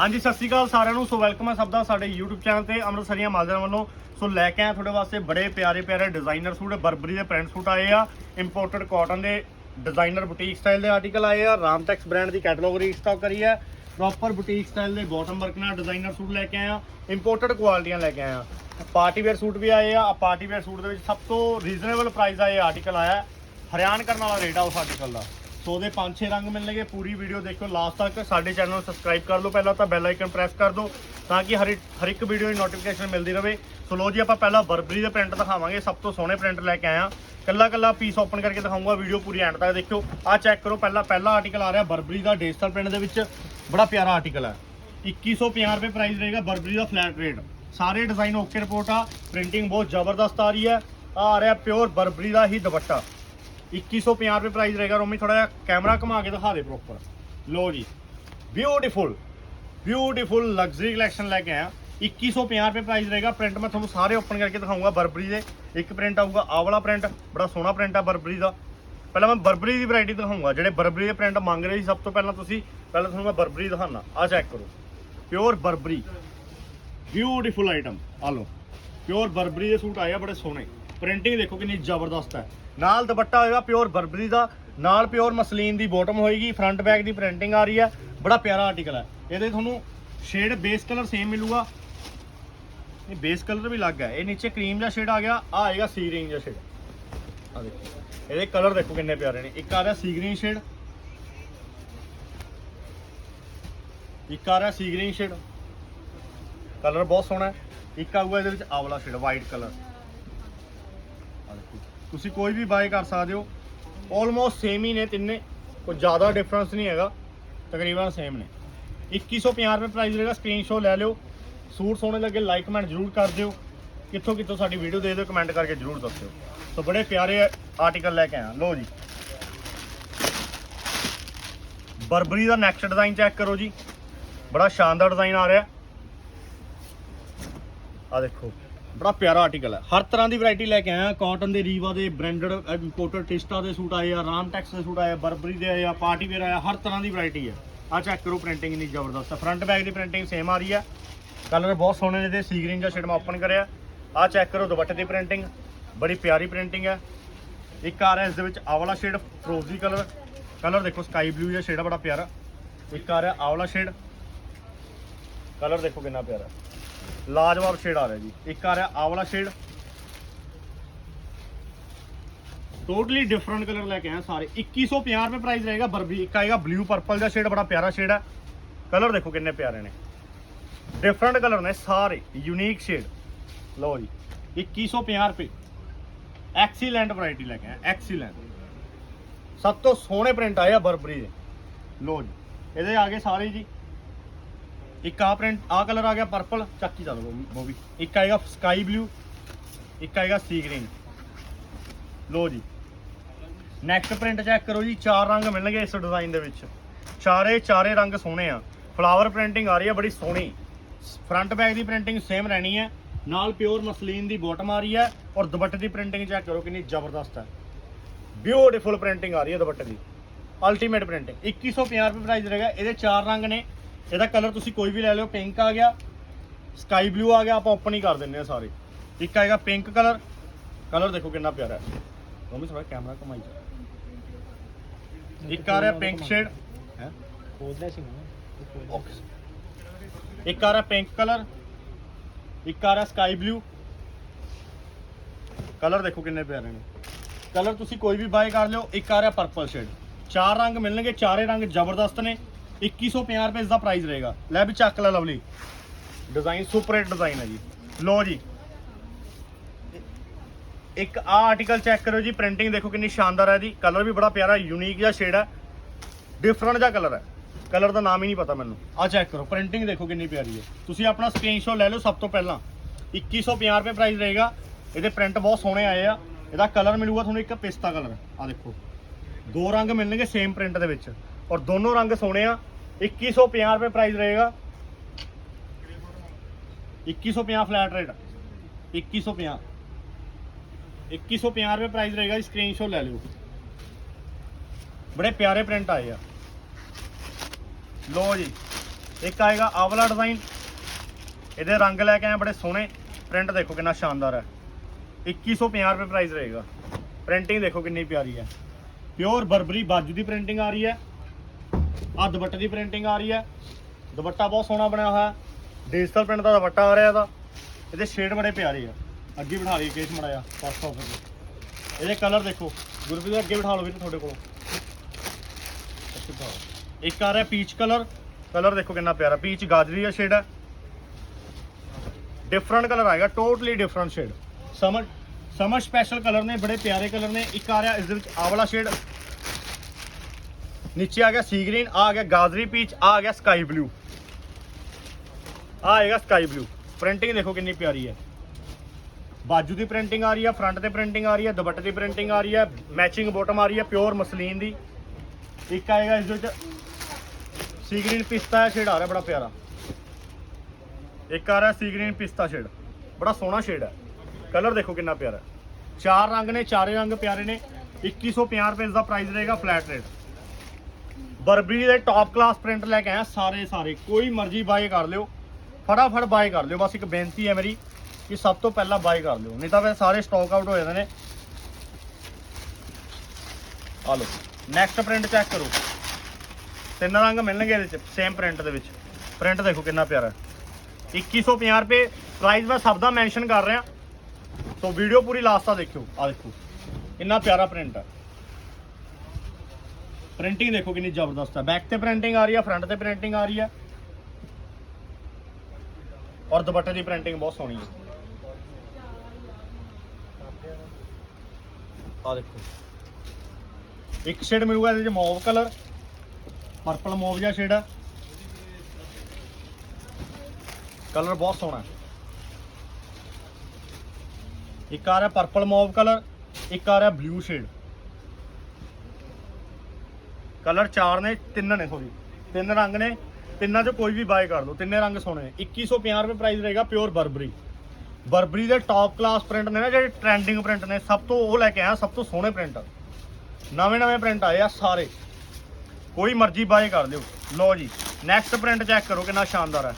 ਹਾਂਜੀ, ਸਤਿ ਸ਼੍ਰੀ ਅਕਾਲ ਸਾਰਿਆਂ ਨੂੰ। ਸੋ ਵੈਲਕਮ ਹੈ ਸਭ ਦਾ ਸਾਡੇ YouTube ਚੈਨਲ ਤੇ ਅੰਮ੍ਰਿਤਸਰੀਆਂ ਮਾਲਦਾਂ ਵੱਲੋਂ। ਸੋ ਲੈ ਕੇ ਆਏ ਤੁਹਾਡੇ ਵਾਸਤੇ ਬੜੇ ਪਿਆਰੇ ਪਿਆਰੇ ਡਿਜ਼ਾਈਨਰ ਸੂਟ। ਬਰਬਰੀ ਦੇ ਪ੍ਰਿੰਟ ਸੂਟ ਆਏ ਆ। ਇੰਪੋਰਟਡ ਕਾਟਨ ਦੇ ਡਿਜ਼ਾਈਨਰ ਬੁਟੀਕ ਸਟਾਈਲ ਦੇ ਆਰਟੀਕਲ ਆਏ ਆ। ਰਾਮਟੈਕਸ ਬ੍ਰਾਂਡ ਦੀ ਕੈਟਲੌਗ ਰੀਸਟਾਕ ਕਰੀ ਹੈ। ਪ੍ਰੋਪਰ ਬੁਟੀਕ ਸਟਾਈਲ ਦੇ ਬਾਟਮ ਵਰਕ ਨਾਲ ਡਿਜ਼ਾਈਨਰ ਸੂਟ ਲੈ ਕੇ ਆਏ ਆ। ਇੰਪੋਰਟਡ ਕੁਆਲਿਟੀਆਂ ਲੈ ਕੇ ਆਏ ਆ। ਪਾਰਟੀ ਵੇਅਰ ਸੂਟ ਵੀ ਆਏ ਆ। ਪਾਰਟੀ ਵੇਅਰ ਸੂਟ ਦੇ ਵਿੱਚ ਸਭ ਤੋਂ ਰੀਜ਼ਨੇਬਲ ਪ੍ਰਾਈਸ ਦਾ ਇਹ ਆਰਟੀਕਲ ਆਇਆ। ਹਰਿਆਣ ਕਰਨ ਵਾਲਾ ਰੇਟ ਆ ਉਸ ਆਰਟੀਕਲ ਦਾ। ਸੋ ਉਹਦੇ 5-6 ਰੰਗ ਮਿਲਣਗੇ। ਪੂਰੀ ਵੀਡੀਓ ਦੇਖੋ ਲਾਸਟ ਤੱਕ ਸਾਡੇ ਚੈਨਲ ਨੂੰ ਸਬਸਕ੍ਰਾਈਬ ਕਰ ਲਓ ਪਹਿਲਾਂ ਤਾਂ ਬੈਲ ਆਈਕਨ ਪ੍ਰੈਸ ਕਰ ਦਿਓ ਤਾਂ ਕਿ ਹਰ ਹਰ ਇੱਕ ਵੀਡੀਓ ਦੀ ਨੋਟੀਫਿਕੇਸ਼ਨ ਮਿਲਦੀ ਰਹੇ ਸੋ ਲੋ ਜੀ, ਆਪਾਂ ਪਹਿਲਾਂ ਬਰਬਰੀ ਦੇ ਪ੍ਰਿੰਟ ਦਿਖਾਵਾਂਗੇ। ਸਭ ਤੋਂ ਸੋਹਣੇ ਪ੍ਰਿੰਟ ਲੈ ਕੇ ਆਇਆ। ਕੱਲਾ ਕੱਲਾ ਪੀਸ ਓਪਨ ਕਰਕੇ ਦਿਖਾਊਂਗਾ ਵੀਡੀਓ ਪੂਰੀ ਐਂਡ ਤੱਕ ਦੇਖਿਓ। ਆ ਚੈੱਕ ਕਰੋ, ਪਹਿਲਾ ਪਹਿਲਾ ਆਰਟੀਕਲ ਆ ਰਿਹਾ ਬਰਬਰੀ ਦਾ ਡਿਜੀਟਲ ਪ੍ਰਿੰਟ ਦੇ ਵਿੱਚ। ਬੜਾ ਪਿਆਰਾ ਆਰਟੀਕਲ ਹੈ 2150 ਰੁਪਏ ਪ੍ਰਾਈਸ ਰਹੇਗਾ ਬਰਬਰੀ ਦਾ ਫਲੈਟ ਰੇਟ ਸਾਰੇ ਡਿਜ਼ਾਈਨ ਓਕੇ ਰਿਪੋਰਟ ਆ। ਪ੍ਰਿੰਟਿੰਗ ਬਹੁਤ ਜ਼ਬਰਦਸਤ ਆ ਰਹੀ ਹੈ। ਆ ਆ ਰਿਹਾ ਪਿਓਰ ਬਰਬਰੀ ਦਾ ਹੀ ਦੁਪੱਟਾ। 2150 ਰੁਪਏ ਪ੍ਰਾਈਸ ਰਹੇਗਾ ਰੋਮੀ ਥੋੜਾ ਜਿਹਾ ਕੈਮਰਾ ਘੁਮਾ ਕੇ ਦਿਖਾ ਦੇ ਪ੍ਰੋਪਰ ਲੋ ਜੀ ਬਿਊਟੀਫੁਲ ਬਿਊਟੀਫੁਲ ਲਗਜ਼ਰੀ ਕਲੈਕਸ਼ਨ ਲੈ ਕੇ ਆਇਆ। 2150 ਰੁਪਏ ਪ੍ਰਾਈਸ ਰਹੇਗਾ। ਪ੍ਰਿੰਟ ਮੈਂ ਤੁਹਾਨੂੰ ਸਾਰੇ ਓਪਨ ਕਰਕੇ ਦਿਖਾਊਂਗਾ ਬਰਬਰੀ ਦੇ। ਇੱਕ ਪ੍ਰਿੰਟ ਆਊਗਾ, ਆਹ ਵਾਲਾ ਪ੍ਰਿੰਟ ਬੜਾ ਸੋਹਣਾ ਪ੍ਰਿੰਟ ਆ ਬਰਬਰੀ ਦਾ। ਪਹਿਲਾਂ ਮੈਂ ਬਰਬਰੀ ਦੀ ਵੈਰਾਈਟੀ ਦਿਖਾਊਂਗਾ, ਜਿਹੜੇ ਬਰਬਰੀ ਦੇ ਪ੍ਰਿੰਟ ਮੰਗ ਰਹੇ ਸੀ, ਸਭ ਤੋਂ ਪਹਿਲਾਂ ਤੁਸੀਂ, ਪਹਿਲਾਂ ਤੁਹਾਨੂੰ ਮੈਂ ਬਰਬਰੀ ਦਿਖਾਣਾ ਆ ਚੈੱਕ ਕਰੋ। ਪਿਓਰ ਬਰਬਰੀ ਬਿਊਟੀਫੁਲ ਆਈਟਮ ਆ ਲਓ। ਪਿਓਰ ਬਰਬਰੀ ਦੇ ਸੂਟ ਆਏ ਆ, ਬੜੇ ਸੋਹਣੇ। ਪ੍ਰਿੰਟਿੰਗ ਦੇਖੋ ਕਿੰਨੀ ਜ਼ਬਰਦਸਤ ਹੈ। ਨਾਲ ਦੁਪੱਟਾ ਹੋਏਗਾ ਪਿਓਰ ਬਰਬਰੀ ਦਾ, ਨਾਲ ਪਿਓਰ ਮਸਲੀਨ ਦੀ ਬੋਟਮ ਹੋਏਗੀ ਫਰੰਟ ਬੈਕ ਦੀ ਪ੍ਰਿੰਟਿੰਗ ਆ ਰਹੀ ਹੈ। ਬੜਾ ਪਿਆਰਾ ਆਰਟੀਕਲ ਹੈ। ਇਹਦੇ ਤੁਹਾਨੂੰ ਸ਼ੇਡ ਬੇਸ ਕਲਰ ਸੇਮ ਮਿਲੂਗਾ। ਇਹ ਬੇਸ ਕਲਰ ਵੀ ਲੱਗ ਹੈ। ਇਹ ਨੀਚੇ ਕਰੀਮ ਜਿਹਾ ਸ਼ੇਡ ਆ ਗਿਆ ਆ ਆਏਗਾ ਸੀ ਗ੍ਰੀਨ ਜਿਹਾ ਸ਼ੇਡ ਆ ਦੇਖੋ। ਇਹਦੇ ਕਲਰ ਦੇਖੋ ਕਿੰਨੇ ਪਿਆਰੇ ਨੇ। ਇੱਕ ਆ ਰਿਹਾ ਸੀ ਗ੍ਰੀਨ ਸ਼ੇਡ ਇੱਕ ਆ ਰਿਹਾ ਸੀ ਗ੍ਰੀਨ ਸ਼ੇਡ ਕਲਰ ਬਹੁਤ ਸੋਹਣਾ ਇੱਕ ਆਊਗਾ ਇਹਦੇ ਵਿੱਚ ਆਵਲਾ ਸ਼ੇਡ ਵਾਈਟ ਕਲਰ ਤੁਸੀਂ ਕੋਈ ਵੀ ਬਾਏ ਕਰ ਸਕਦੇ ਹੋ। ਆਲਮੋਸਟ ਸੇਮ ਹੀ ਨੇ ਤਿੰਨੇ। ਕੋਈ ਜ਼ਿਆਦਾ ਡਿਫਰੈਂਸ ਨਹੀਂ ਹੈਗਾ। ਤਕਰੀਬਨ ਸੇਮ ਨੇ। 2150 ਰੁਪਏ ਪ੍ਰਾਈਸ ਰਹੇਗਾ ਸਕਰੀਨਸ਼ਾਟ ਲੈ ਲਿਓ। ਸੂਟ ਸੋਹਣੇ ਲੱਗੇ ਲਾਈਕ ਕਮੈਂਟ ਜ਼ਰੂਰ ਕਰ ਦਿਓ। ਕਿੱਥੋਂ ਕਿੱਥੋਂ ਸਾਡੀ ਵੀਡੀਓ ਦੇ ਦਿਓ ਕਮੈਂਟ ਕਰਕੇ ਜ਼ਰੂਰ ਦੱਸਿਓ। ਸੋ ਬੜੇ ਪਿਆਰੇ ਆਰਟੀਕਲ ਲੈ ਕੇ ਆਇਆ। ਲਓ ਜੀ। ਬਰਬਰੀ ਦਾ ਨੈਕਸਟ ਡਿਜ਼ਾਈਨ ਚੈੱਕ ਕਰੋ ਜੀ। ਬੜਾ ਸ਼ਾਨਦਾਰ ਡਿਜ਼ਾਈਨ ਆ ਰਿਹਾ। ਆ ਦੇਖੋ। ਬੜਾ ਪਿਆਰਾ ਆਰਟੀਕਲ ਹੈ। ਹਰ ਤਰ੍ਹਾਂ ਦੀ ਵੈਰਾਈਟੀ ਲੈ ਕੇ ਆਇਆ। ਕਾਟਨ ਦੇ ਰੀਵਾ ਦੇ ਬ੍ਰਾਂਡਡ ਇੰਪੋਰਟਡ ਟਿਸਟਾ ਦੇ ਸੂਟ ਆਏ ਆ ਰਾਮਟੈਕਸ ਦੇ ਸੂਟ ਆਏ ਆ ਬਰਬਰੀ ਦੇ ਆਏ ਆ ਪਾਰਟੀ ਵੇਅਰ ਆਇਆ ਹਰ ਤਰ੍ਹਾਂ ਦੀ ਵੈਰਾਈਟੀ ਹੈ। ਆ ਚੈੱਕ ਕਰੋ ਪ੍ਰਿੰਟਿੰਗ ਇੰਨੀ ਜ਼ਬਰਦਸਤ ਹੈ। ਫਰੰਟ ਬੈਕ ਦੀ ਪ੍ਰਿੰਟਿੰਗ ਸੇਮ ਆ ਰਹੀ ਹੈ। ਕਲਰ ਬਹੁਤ ਸੋਹਣੇ ਨੇ ਤੇ ਸੀ ਗ੍ਰੀਨ ਦਾ ਸ਼ੇਡ ਮੈਂ ਓਪਨ ਕਰਿਆ। ਆ ਚੈੱਕ ਕਰੋ, ਦੁਪੱਟੇ ਦੀ ਪ੍ਰਿੰਟਿੰਗ ਬੜੀ ਪਿਆਰੀ ਪ੍ਰਿੰਟਿੰਗ ਹੈ। ਇੱਕ ਆ ਰਿਹਾ, ਇਸ ਦੇ ਵਿੱਚ ਆਵਲਾ ਸ਼ੇਡ ਫਰੋਜ਼ੀ ਕਲਰ ਕਲਰ ਦੇਖੋ ਸਕਾਈ ਬਲੂ ਜਿਹਾ ਸ਼ੇਡ ਆ, ਬੜਾ ਪਿਆਰਾ। ਇੱਕ ਆ ਰਿਹਾ ਆਵਲਾ ਸ਼ੇਡ ਕਲਰ ਦੇਖੋ ਕਿੰਨਾ ਪਿਆਰਾ। ਲਾਜਵਾਬ ਸ਼ੇਡ ਆ ਰਿਹਾ ਜੀ ਇੱਕ ਆ ਰਿਹਾ ਆਹ ਵਾਲਾ ਸ਼ੇਡ ਟੋਟਲੀ ਡਿਫਰੈਂਟ ਕਲਰ ਲੈ ਕੇ ਆਏ ਸਾਰੇ 2150 ਰੁਪਏ ਪ੍ਰਾਈਸ ਰਹੇਗਾ ਬਰਬੀ ਇੱਕ ਆਏਗਾ ਬਲੂ ਪਰਪਲ ਦਾ ਸ਼ੇਡ ਬੜਾ ਪਿਆਰਾ ਸ਼ੇਡ ਹੈ ਕਲਰ ਦੇਖੋ ਕਿੰਨੇ ਪਿਆਰੇ ਨੇ ਡਿਫਰੈਂਟ ਕਲਰ ਨੇ ਸਾਰੇ ਯੂਨੀਕ ਸ਼ੇਡ ਲਓ ਜੀ 2150 ਰੁਪਏ ਐਕਸੀਲੈਂਟ ਵੈਰਾਈਟੀ ਲੈ ਕੇ ਆਏ ਐਕਸੀਲੈਂਟ ਸਭ ਤੋਂ ਸੋਹਣੇ ਪ੍ਰਿੰਟ ਆਏ ਆ ਬਰਬਰੀ ਦੇ ਲਓ ਜੀ ਇਹਦੇ ਆ ਗਏ ਸਾਰੇ ਜੀ ਇੱਕ ਆ ਪ੍ਰਿੰਟ ਆ ਕਲਰ ਆ ਗਿਆ ਪਰਪਲ ਚੱਕੀ ਚੱਲ ਉਹ ਵੀ- ਉਹ ਵੀ। ਇੱਕ ਆਏਗਾ ਸਕਾਈ ਬਲੂ ਇੱਕ ਆਏਗਾ ਸੀ ਗ੍ਰੀਨ ਲੋ ਜੀ। ਨੈਕਸਟ ਪ੍ਰਿੰਟ ਚੈੱਕ ਕਰੋ ਜੀ, ਚਾਰ ਰੰਗ ਮਿਲਣਗੇ ਇਸ ਡਿਜ਼ਾਈਨ ਦੇ ਵਿੱਚ। ਚਾਰੇ ਚਾਰੇ ਰੰਗ ਸੋਹਣੇ ਆ। ਫਲਾਵਰ ਪ੍ਰਿੰਟਿੰਗ ਆ ਰਹੀ ਹੈ ਬੜੀ ਸੋਹਣੀ। ਫਰੰਟ ਬੈਕ ਦੀ ਪ੍ਰਿੰਟਿੰਗ ਸੇਮ ਰਹਿਣੀ ਹੈ ਨਾਲ ਪਿਓਰ ਮਸਲੀਨ ਦੀ ਬਾਟਮ ਆ ਰਹੀ ਹੈ ਔਰ ਦੁਪੱਟੇ ਦੀ ਪ੍ਰਿੰਟਿੰਗ ਚੈੱਕ ਕਰੋ, ਕਿੰਨੀ ਜ਼ਬਰਦਸਤ ਹੈ ਬਿਊਟੀਫੁਲ ਪ੍ਰਿੰਟਿੰਗ ਆ ਰਹੀ ਹੈ ਦੁਪੱਟੇ ਦੀ। ਅਲਟੀਮੇਟ ਪ੍ਰਿੰਟਿੰਗ 2150 ਰੁਪਏ ਪ੍ਰਾਈਸ ਰਹੇਗਾ ਇਹਦੇ ਚਾਰ ਰੰਗ ਨੇ। ਇਹਦਾ ਕਲਰ ਤੁਸੀਂ ਕੋਈ ਵੀ ਲੈ ਲਿਓ ਪਿੰਕ ਆ ਗਿਆ ਸਕਾਈ ਬਲੂ ਆ ਗਿਆ ਆਪਾਂ ਓਪਨ ਹੀ ਕਰ ਦਿੰਨੇ ਆ ਸਾਰੇ। ਇੱਕ ਆਏਗਾ ਪਿੰਕ ਕਲਰ ਕਲਰ ਦੇਖੋ ਕਿੰਨਾ ਪਿਆਰਾ ਹੈ। ਵੀ ਥੋੜਾ ਕੈਮਰਾ ਘਮਾਈ ਜਾ। ਇੱਕ ਆ ਰਿਹਾ ਪਿੰਕ ਸ਼ੇਡ ਹੈ? ਖੋਲਦਾ ਸੀ ਮੈਂ ਇੱਕ ਆ ਰਿਹਾ ਪਿੰਕ ਕਲਰ ਇੱਕ ਆ ਰਿਹਾ ਸਕਾਈ ਬਲੂ ਕਲਰ ਦੇਖੋ ਕਿੰਨੇ ਪਿਆਰੇ ਨੇ। ਕਲਰ ਤੁਸੀਂ ਕੋਈ ਵੀ ਬਾਏ ਕਰ ਲਿਓ ਇੱਕ ਆ ਰਿਹਾ ਪਰਪਲ ਸ਼ੇਡ ਚਾਰ ਰੰਗ ਮਿਲਣਗੇ ਚਾਰੇ ਰੰਗ ਜ਼ਬਰਦਸਤ ਨੇ। 2150 ਰੁਪਏ ਇਸ ਦਾ ਪ੍ਰਾਈਸ ਰਹੇਗਾ। ਲੈ ਵੀ ਚੱਕ ਲੈ lovely. Design super hit design ਹੈ ਜੀ। ਲੋ ਜੀ। ਇੱਕ ਆ ਆਰਟੀਕਲ ਚੈੱਕ ਕਰੋ ਜੀ ਪ੍ਰਿੰਟਿੰਗ ਦੇਖੋ ਕਿੰਨੀ ਸ਼ਾਨਦਾਰ ਹੈ ਜੀ ਕਲਰ ਵੀ ਬੜਾ ਪਿਆਰਾ ਯੂਨੀਕ ਜਿਹਾ ਸ਼ੇਡ ਹੈ। ਡਿਫਰੈਂਟ ਜਿਹਾ ਕਲਰ ਹੈ। ਕਲਰ ਦਾ ਨਾਮ ਹੀ ਨਹੀਂ ਪਤਾ ਮੈਨੂੰ। ਆ ਚੈੱਕ ਕਰੋ ਪ੍ਰਿੰਟਿੰਗ ਦੇਖੋ ਕਿੰਨੀ ਪਿਆਰੀ ਹੈ। ਤੁਸੀਂ ਆਪਣਾ ਸਕਰੀਨਸ਼ਾਟ ਲੈ ਲਓ ਸਭ ਤੋਂ ਪਹਿਲਾਂ। 2150 ਰੁਪਏ ਪ੍ਰਾਈਸ ਰਹੇਗਾ। ਇਹਦੇ ਪ੍ਰਿੰਟ ਬਹੁਤ ਸੋਹਣੇ ਆਏ ਆ। ਇਹਦਾ ਕਲਰ ਮਿਲੂਗਾ ਤੁਹਾਨੂੰ ਇੱਕ ਪਿਸਤਾ ਕਲਰ ਆ ਦੇਖੋ। ਦੋ ਰੰਗ ਮਿਲਣਗੇ ਸੇਮ ਪ੍ਰਿੰਟ ਦੇ ਵਿੱਚ। ਔਰ ਦੋਨੋਂ ਰੰਗ ਸੋਹਣੇ ਆ। 2150 ਰੁਪਏ ਪ੍ਰਾਈਸ ਰਹੇਗਾ। 2150 ਫਲੈਟ ਰੇਟ 2150 2150 ਰੁਪਏ ਪ੍ਰਾਈਸ ਰਹੇਗਾ, ਜੀ ਸਕਰੀਨਸ਼ਾਟ ਲੈ ਲਿਓ। ਬੜੇ ਪਿਆਰੇ ਪ੍ਰਿੰਟ ਆਏ ਆ। ਲੋ ਜੀ, ਇੱਕ ਆਏਗਾ ਆਵਲਾ ਵਾਲਾ ਡਿਜ਼ਾਈਨ ਇਹਦੇ ਰੰਗ ਲੈ ਕੇ ਆਏ ਬੜੇ ਸੋਹਣੇ। ਪ੍ਰਿੰਟ ਦੇਖੋ ਕਿੰਨਾ ਸ਼ਾਨਦਾਰ ਹੈ 2150 ਰੁਪਏ ਪ੍ਰਾਈਸ ਰਹੇਗਾ। ਪ੍ਰਿੰਟਿੰਗ ਦੇਖੋ ਕਿੰਨੀ ਪਿਆਰੀ ਹੈ ਪਿਓਰ ਬਰਬਰੀ ਬਾਜੂ ਦੀ ਪ੍ਰਿੰਟਿੰਗ ਆ ਰਹੀ ਹੈ ਆ ਦੁਪੱਟੇ ਦੀ ਪ੍ਰਿੰਟਿੰਗ ਆ ਰਹੀ ਹੈ। ਦੁਪੱਟਾ ਬਹੁਤ ਸੋਹਣਾ ਬਣਿਆ ਹੋਇਆ ਡਿਜੀਟਲ ਪ੍ਰਿੰਟ ਦਾ ਦੁਪੱਟਾ ਆ ਰਿਹਾ ਇਹਦਾ। ਇਹਦੇ ਸ਼ੇਡ ਬੜੇ ਪਿਆਰੇ ਆ। ਅੱਗੇ ਬਿਠਾ ਲਈ ਕੇਸ ਮੜਾਇਆ ਫਸਟ ਆਫਰ ਇਹਦੇ। ਕਲਰ ਦੇਖੋ। ਗੁਰਪ੍ਰੀਤ ਅੱਗੇ ਬਿਠਾ ਲਓ ਵੀਰ ਤੁਹਾਡੇ ਕੋਲ। ਅੱਛਾ ਬਿਠਾਓ। ਇੱਕ ਆ ਰਿਹਾ ਪੀਚ ਕਲਰ ਕਲਰ ਦੇਖੋ ਕਿੰਨਾ ਪਿਆਰਾ। ਪੀਚ ਗਾਜਰੀ ਦਾ ਸ਼ੇਡ ਹੈ। ਡਿਫਰੈਂਟ ਕਲਰ ਆਏਗਾ totally different shade summer summer special colour ਨੇ, ਬੜੇ ਪਿਆਰੇ ਕਲਰ ਨੇ। ਇੱਕ ਆ ਰਿਹਾ ਇਸ ਦੇ ਵਿੱਚ ਆਵਲਾ ਸ਼ੇਡ ਨੀਚੇ ਆ ਗਿਆ ਸੀ ਗ੍ਰੀਨ ਆ ਗਿਆ ਗਾਜਰੀ ਪੀਚ ਆ ਗਿਆ ਸਕਾਈ ਬਲੂ ਆ ਆਏਗਾ ਸਕਾਈ ਬਲੂ ਪ੍ਰਿੰਟਿੰਗ ਦੇਖੋ ਕਿੰਨੀ ਪਿਆਰੀ ਹੈ। ਬਾਜੂ ਦੀ ਪ੍ਰਿੰਟਿੰਗ ਆ ਰਹੀ ਹੈ ਫਰੰਟ ਤੇ ਪ੍ਰਿੰਟਿੰਗ ਆ ਰਹੀ ਹੈ, ਦੁਪੱਟੇ ਦੀ ਪ੍ਰਿੰਟਿੰਗ ਆ ਰਹੀ ਹੈ ਮੈਚਿੰਗ ਬੋਟਮ ਆ ਰਹੀ ਹੈ ਪਿਓਰ ਮਸਲੀਨ ਦੀ। ਇੱਕ ਆਏਗਾ ਇਸ ਦੇ ਵਿੱਚ। ਸੀ ਗ੍ਰੀਨ ਪਿਸਤਾ ਸ਼ੇਡ ਆ ਰਿਹਾ ਬੜਾ ਪਿਆਰਾ। ਇੱਕ ਆ ਰਿਹਾ ਸੀ ਗ੍ਰੀਨ ਪਿਸਤਾ ਸ਼ੇਡ ਬੜਾ ਸੋਹਣਾ ਸ਼ੇਡ ਹੈ। ਕਲਰ ਦੇਖੋ ਕਿੰਨਾ ਪਿਆਰਾ ਚਾਰ ਰੰਗ ਨੇ, ਚਾਰੇ ਰੰਗ ਪਿਆਰੇ ਨੇ। 2150 ਰੁਪਏ ਦਾ ਪ੍ਰਾਈਸ ਰਹੇਗਾ ਫਲੈਟ ਰੇਟ ਬਰਬਰੀ ਦੇ ਟੌਪ ਕਲਾਸ ਪ੍ਰਿੰਟ ਲੈ ਕੇ ਆਇਆ ਸਾਰੇ ਸਾਰੇ। ਕੋਈ ਮਰਜ਼ੀ ਬਾਏ ਕਰ ਲਿਓ। ਫਟਾਫਟ ਬਾਏ ਕਰ ਲਿਓ। ਬਸ ਇੱਕ ਬੇਨਤੀ ਹੈ ਮੇਰੀ ਕਿ ਸਭ ਤੋਂ ਪਹਿਲਾਂ ਬਾਏ ਕਰ ਲਿਓ। ਨਹੀਂ ਤਾਂ ਫਿਰ ਸਾਰੇ ਸਟਾਕ ਆਊਟ ਹੋ ਜਾਂਦੇ ਨੇ। ਆ ਲਓ। ਨੈਕਸਟ ਪ੍ਰਿੰਟ ਚੈੱਕ ਕਰੋ। ਤਿੰਨ ਰੰਗ ਮਿਲਣਗੇ ਇਹਦੇ ਚ ਸੇਮ ਪ੍ਰਿੰਟ ਦੇ ਵਿੱਚ। ਪ੍ਰਿੰਟ ਦੇਖੋ ਕਿੰਨਾ ਪਿਆਰਾ। ਹੈ 2150 ਰੁਪਏ ਪ੍ਰਾਈਸ ਮੈਂ ਸਭ ਦਾ ਮੈਂਸ਼ਨ ਕਰ ਰਿਹਾ। ਸੋ ਵੀਡੀਓ ਪੂਰੀ ਲਾਸਟ ਤੱਕ ਦੇਖਿਓ। ਆ ਦੇਖੋ। ਇੰਨਾ ਪਿਆਰਾ ਪ੍ਰਿੰਟ ਹੈ ਪ੍ਰਿੰਟਿੰਗ ਦੇਖੋ ਕਿੰਨੀ ਜ਼ਬਰਦਸਤ ਹੈ। ਬੈਕ ਤੇ ਪ੍ਰਿੰਟਿੰਗ ਆ ਰਹੀ ਹੈ ਫਰੰਟ ਤੇ ਪ੍ਰਿੰਟਿੰਗ ਆ ਰਹੀ ਹੈ। ਔਰ ਦੁਪੱਟੇ ਦੀ ਪ੍ਰਿੰਟਿੰਗ ਬਹੁਤ ਸੋਹਣੀ ਹੈ। ਆ ਦੇਖੋ। ਇੱਕ ਸ਼ੇਡ ਮਿਲੂਗਾ ਇਹਦੇ ਚ ਮੌਵ ਕਲਰ ਪਰਪਲ ਮੌਵ ਜਿਹਾ ਸ਼ੇਡ ਹੈ। ਕਲਰ ਬਹੁਤ ਸੋਹਣਾ ਇੱਕ ਆ ਰਿਹਾ ਪਰਪਲ ਮੌਵ ਕਲਰ ਇੱਕ ਆ ਰਿਹਾ ਬਲੂ ਸ਼ੇਡ ਕਲਰ ਚਾਰ ਨੇ, ਤਿੰਨ ਨੇ ਸੋਰੀ। ਤਿੰਨ ਰੰਗ ਨੇ, ਤਿੰਨਾਂ ਚੋਂ ਕੋਈ ਵੀ ਬਾਏ ਕਰ ਲਓ। ਤਿੰਨੇ ਰੰਗ ਸੋਹਣੇ ਨੇ। 2150 ਰੁਪਏ ਪ੍ਰਾਈਸ ਰਹੇਗਾ ਪਿਓਰ ਬਰਬਰੀ ਬਰਬਰੀ ਦੇ ਟੌਪ ਕਲਾਸ ਪ੍ਰਿੰਟ ਨੇ ਨਾ, ਜਿਹੜੇ ਟ੍ਰੈਂਡਿੰਗ ਪ੍ਰਿੰਟ ਨੇ, ਸਭ ਤੋਂ ਉਹ ਲੈ ਕੇ ਆਇਆ, ਸਭ ਤੋਂ ਸੋਹਣੇ ਪ੍ਰਿੰਟ ਨਵੇਂ ਨਵੇਂ ਪ੍ਰਿੰਟ ਆਏ ਆ ਸਾਰੇ। ਕੋਈ ਮਰਜ਼ੀ ਬਾਏ ਕਰ ਲਿਓ ਲਓ ਜੀ ਨੈਕਸਟ ਪ੍ਰਿੰਟ ਚੈੱਕ ਕਰੋ ਕਿੰਨਾ ਸ਼ਾਨਦਾਰ ਹੈ।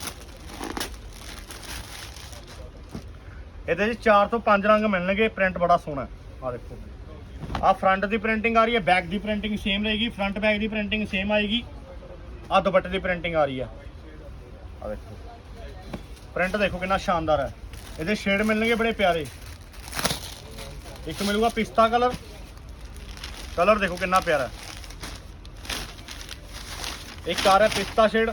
ਇਹਦੇ 'ਚ 4 ਤੋਂ 5 ਰੰਗ ਮਿਲਣਗੇ ਪ੍ਰਿੰਟ ਬੜਾ ਸੋਹਣਾ ਆ ਦੇਖੋ। ਆ ਫਰੰਟ ਦੀ ਪ੍ਰਿੰਟਿੰਗ ਆ ਰਹੀ ਹੈ ਬੈਕ ਦੀ ਪ੍ਰਿੰਟਿੰਗ ਸੇਮ ਰਹੇਗੀ ਫਰੰਟ ਬੈਕ ਦੀ ਪ੍ਰਿੰਟਿੰਗ ਸੇਮ ਆਏਗੀ। ਆ ਦੁਪੱਟੇ ਦੀ ਪ੍ਰਿੰਟਿੰਗ ਆ ਰਹੀ ਹੈ। ਆ ਦੇਖੋ। ਪ੍ਰਿੰਟ ਦੇਖੋ ਕਿੰਨਾ ਸ਼ਾਨਦਾਰ ਹੈ। ਇਹਦੇ ਸ਼ੇਡ ਮਿਲਣਗੇ ਬੜੇ ਪਿਆਰੇ। ਇੱਕ ਮਿਲੂਗਾ ਪਿਸਤਾ ਕਲਰ ਕਲਰ ਦੇਖੋ ਕਿੰਨਾ ਪਿਆਰਾ ਇੱਕ ਆ ਰਿਹਾ ਪਿਸਤਾ ਸ਼ੇਡ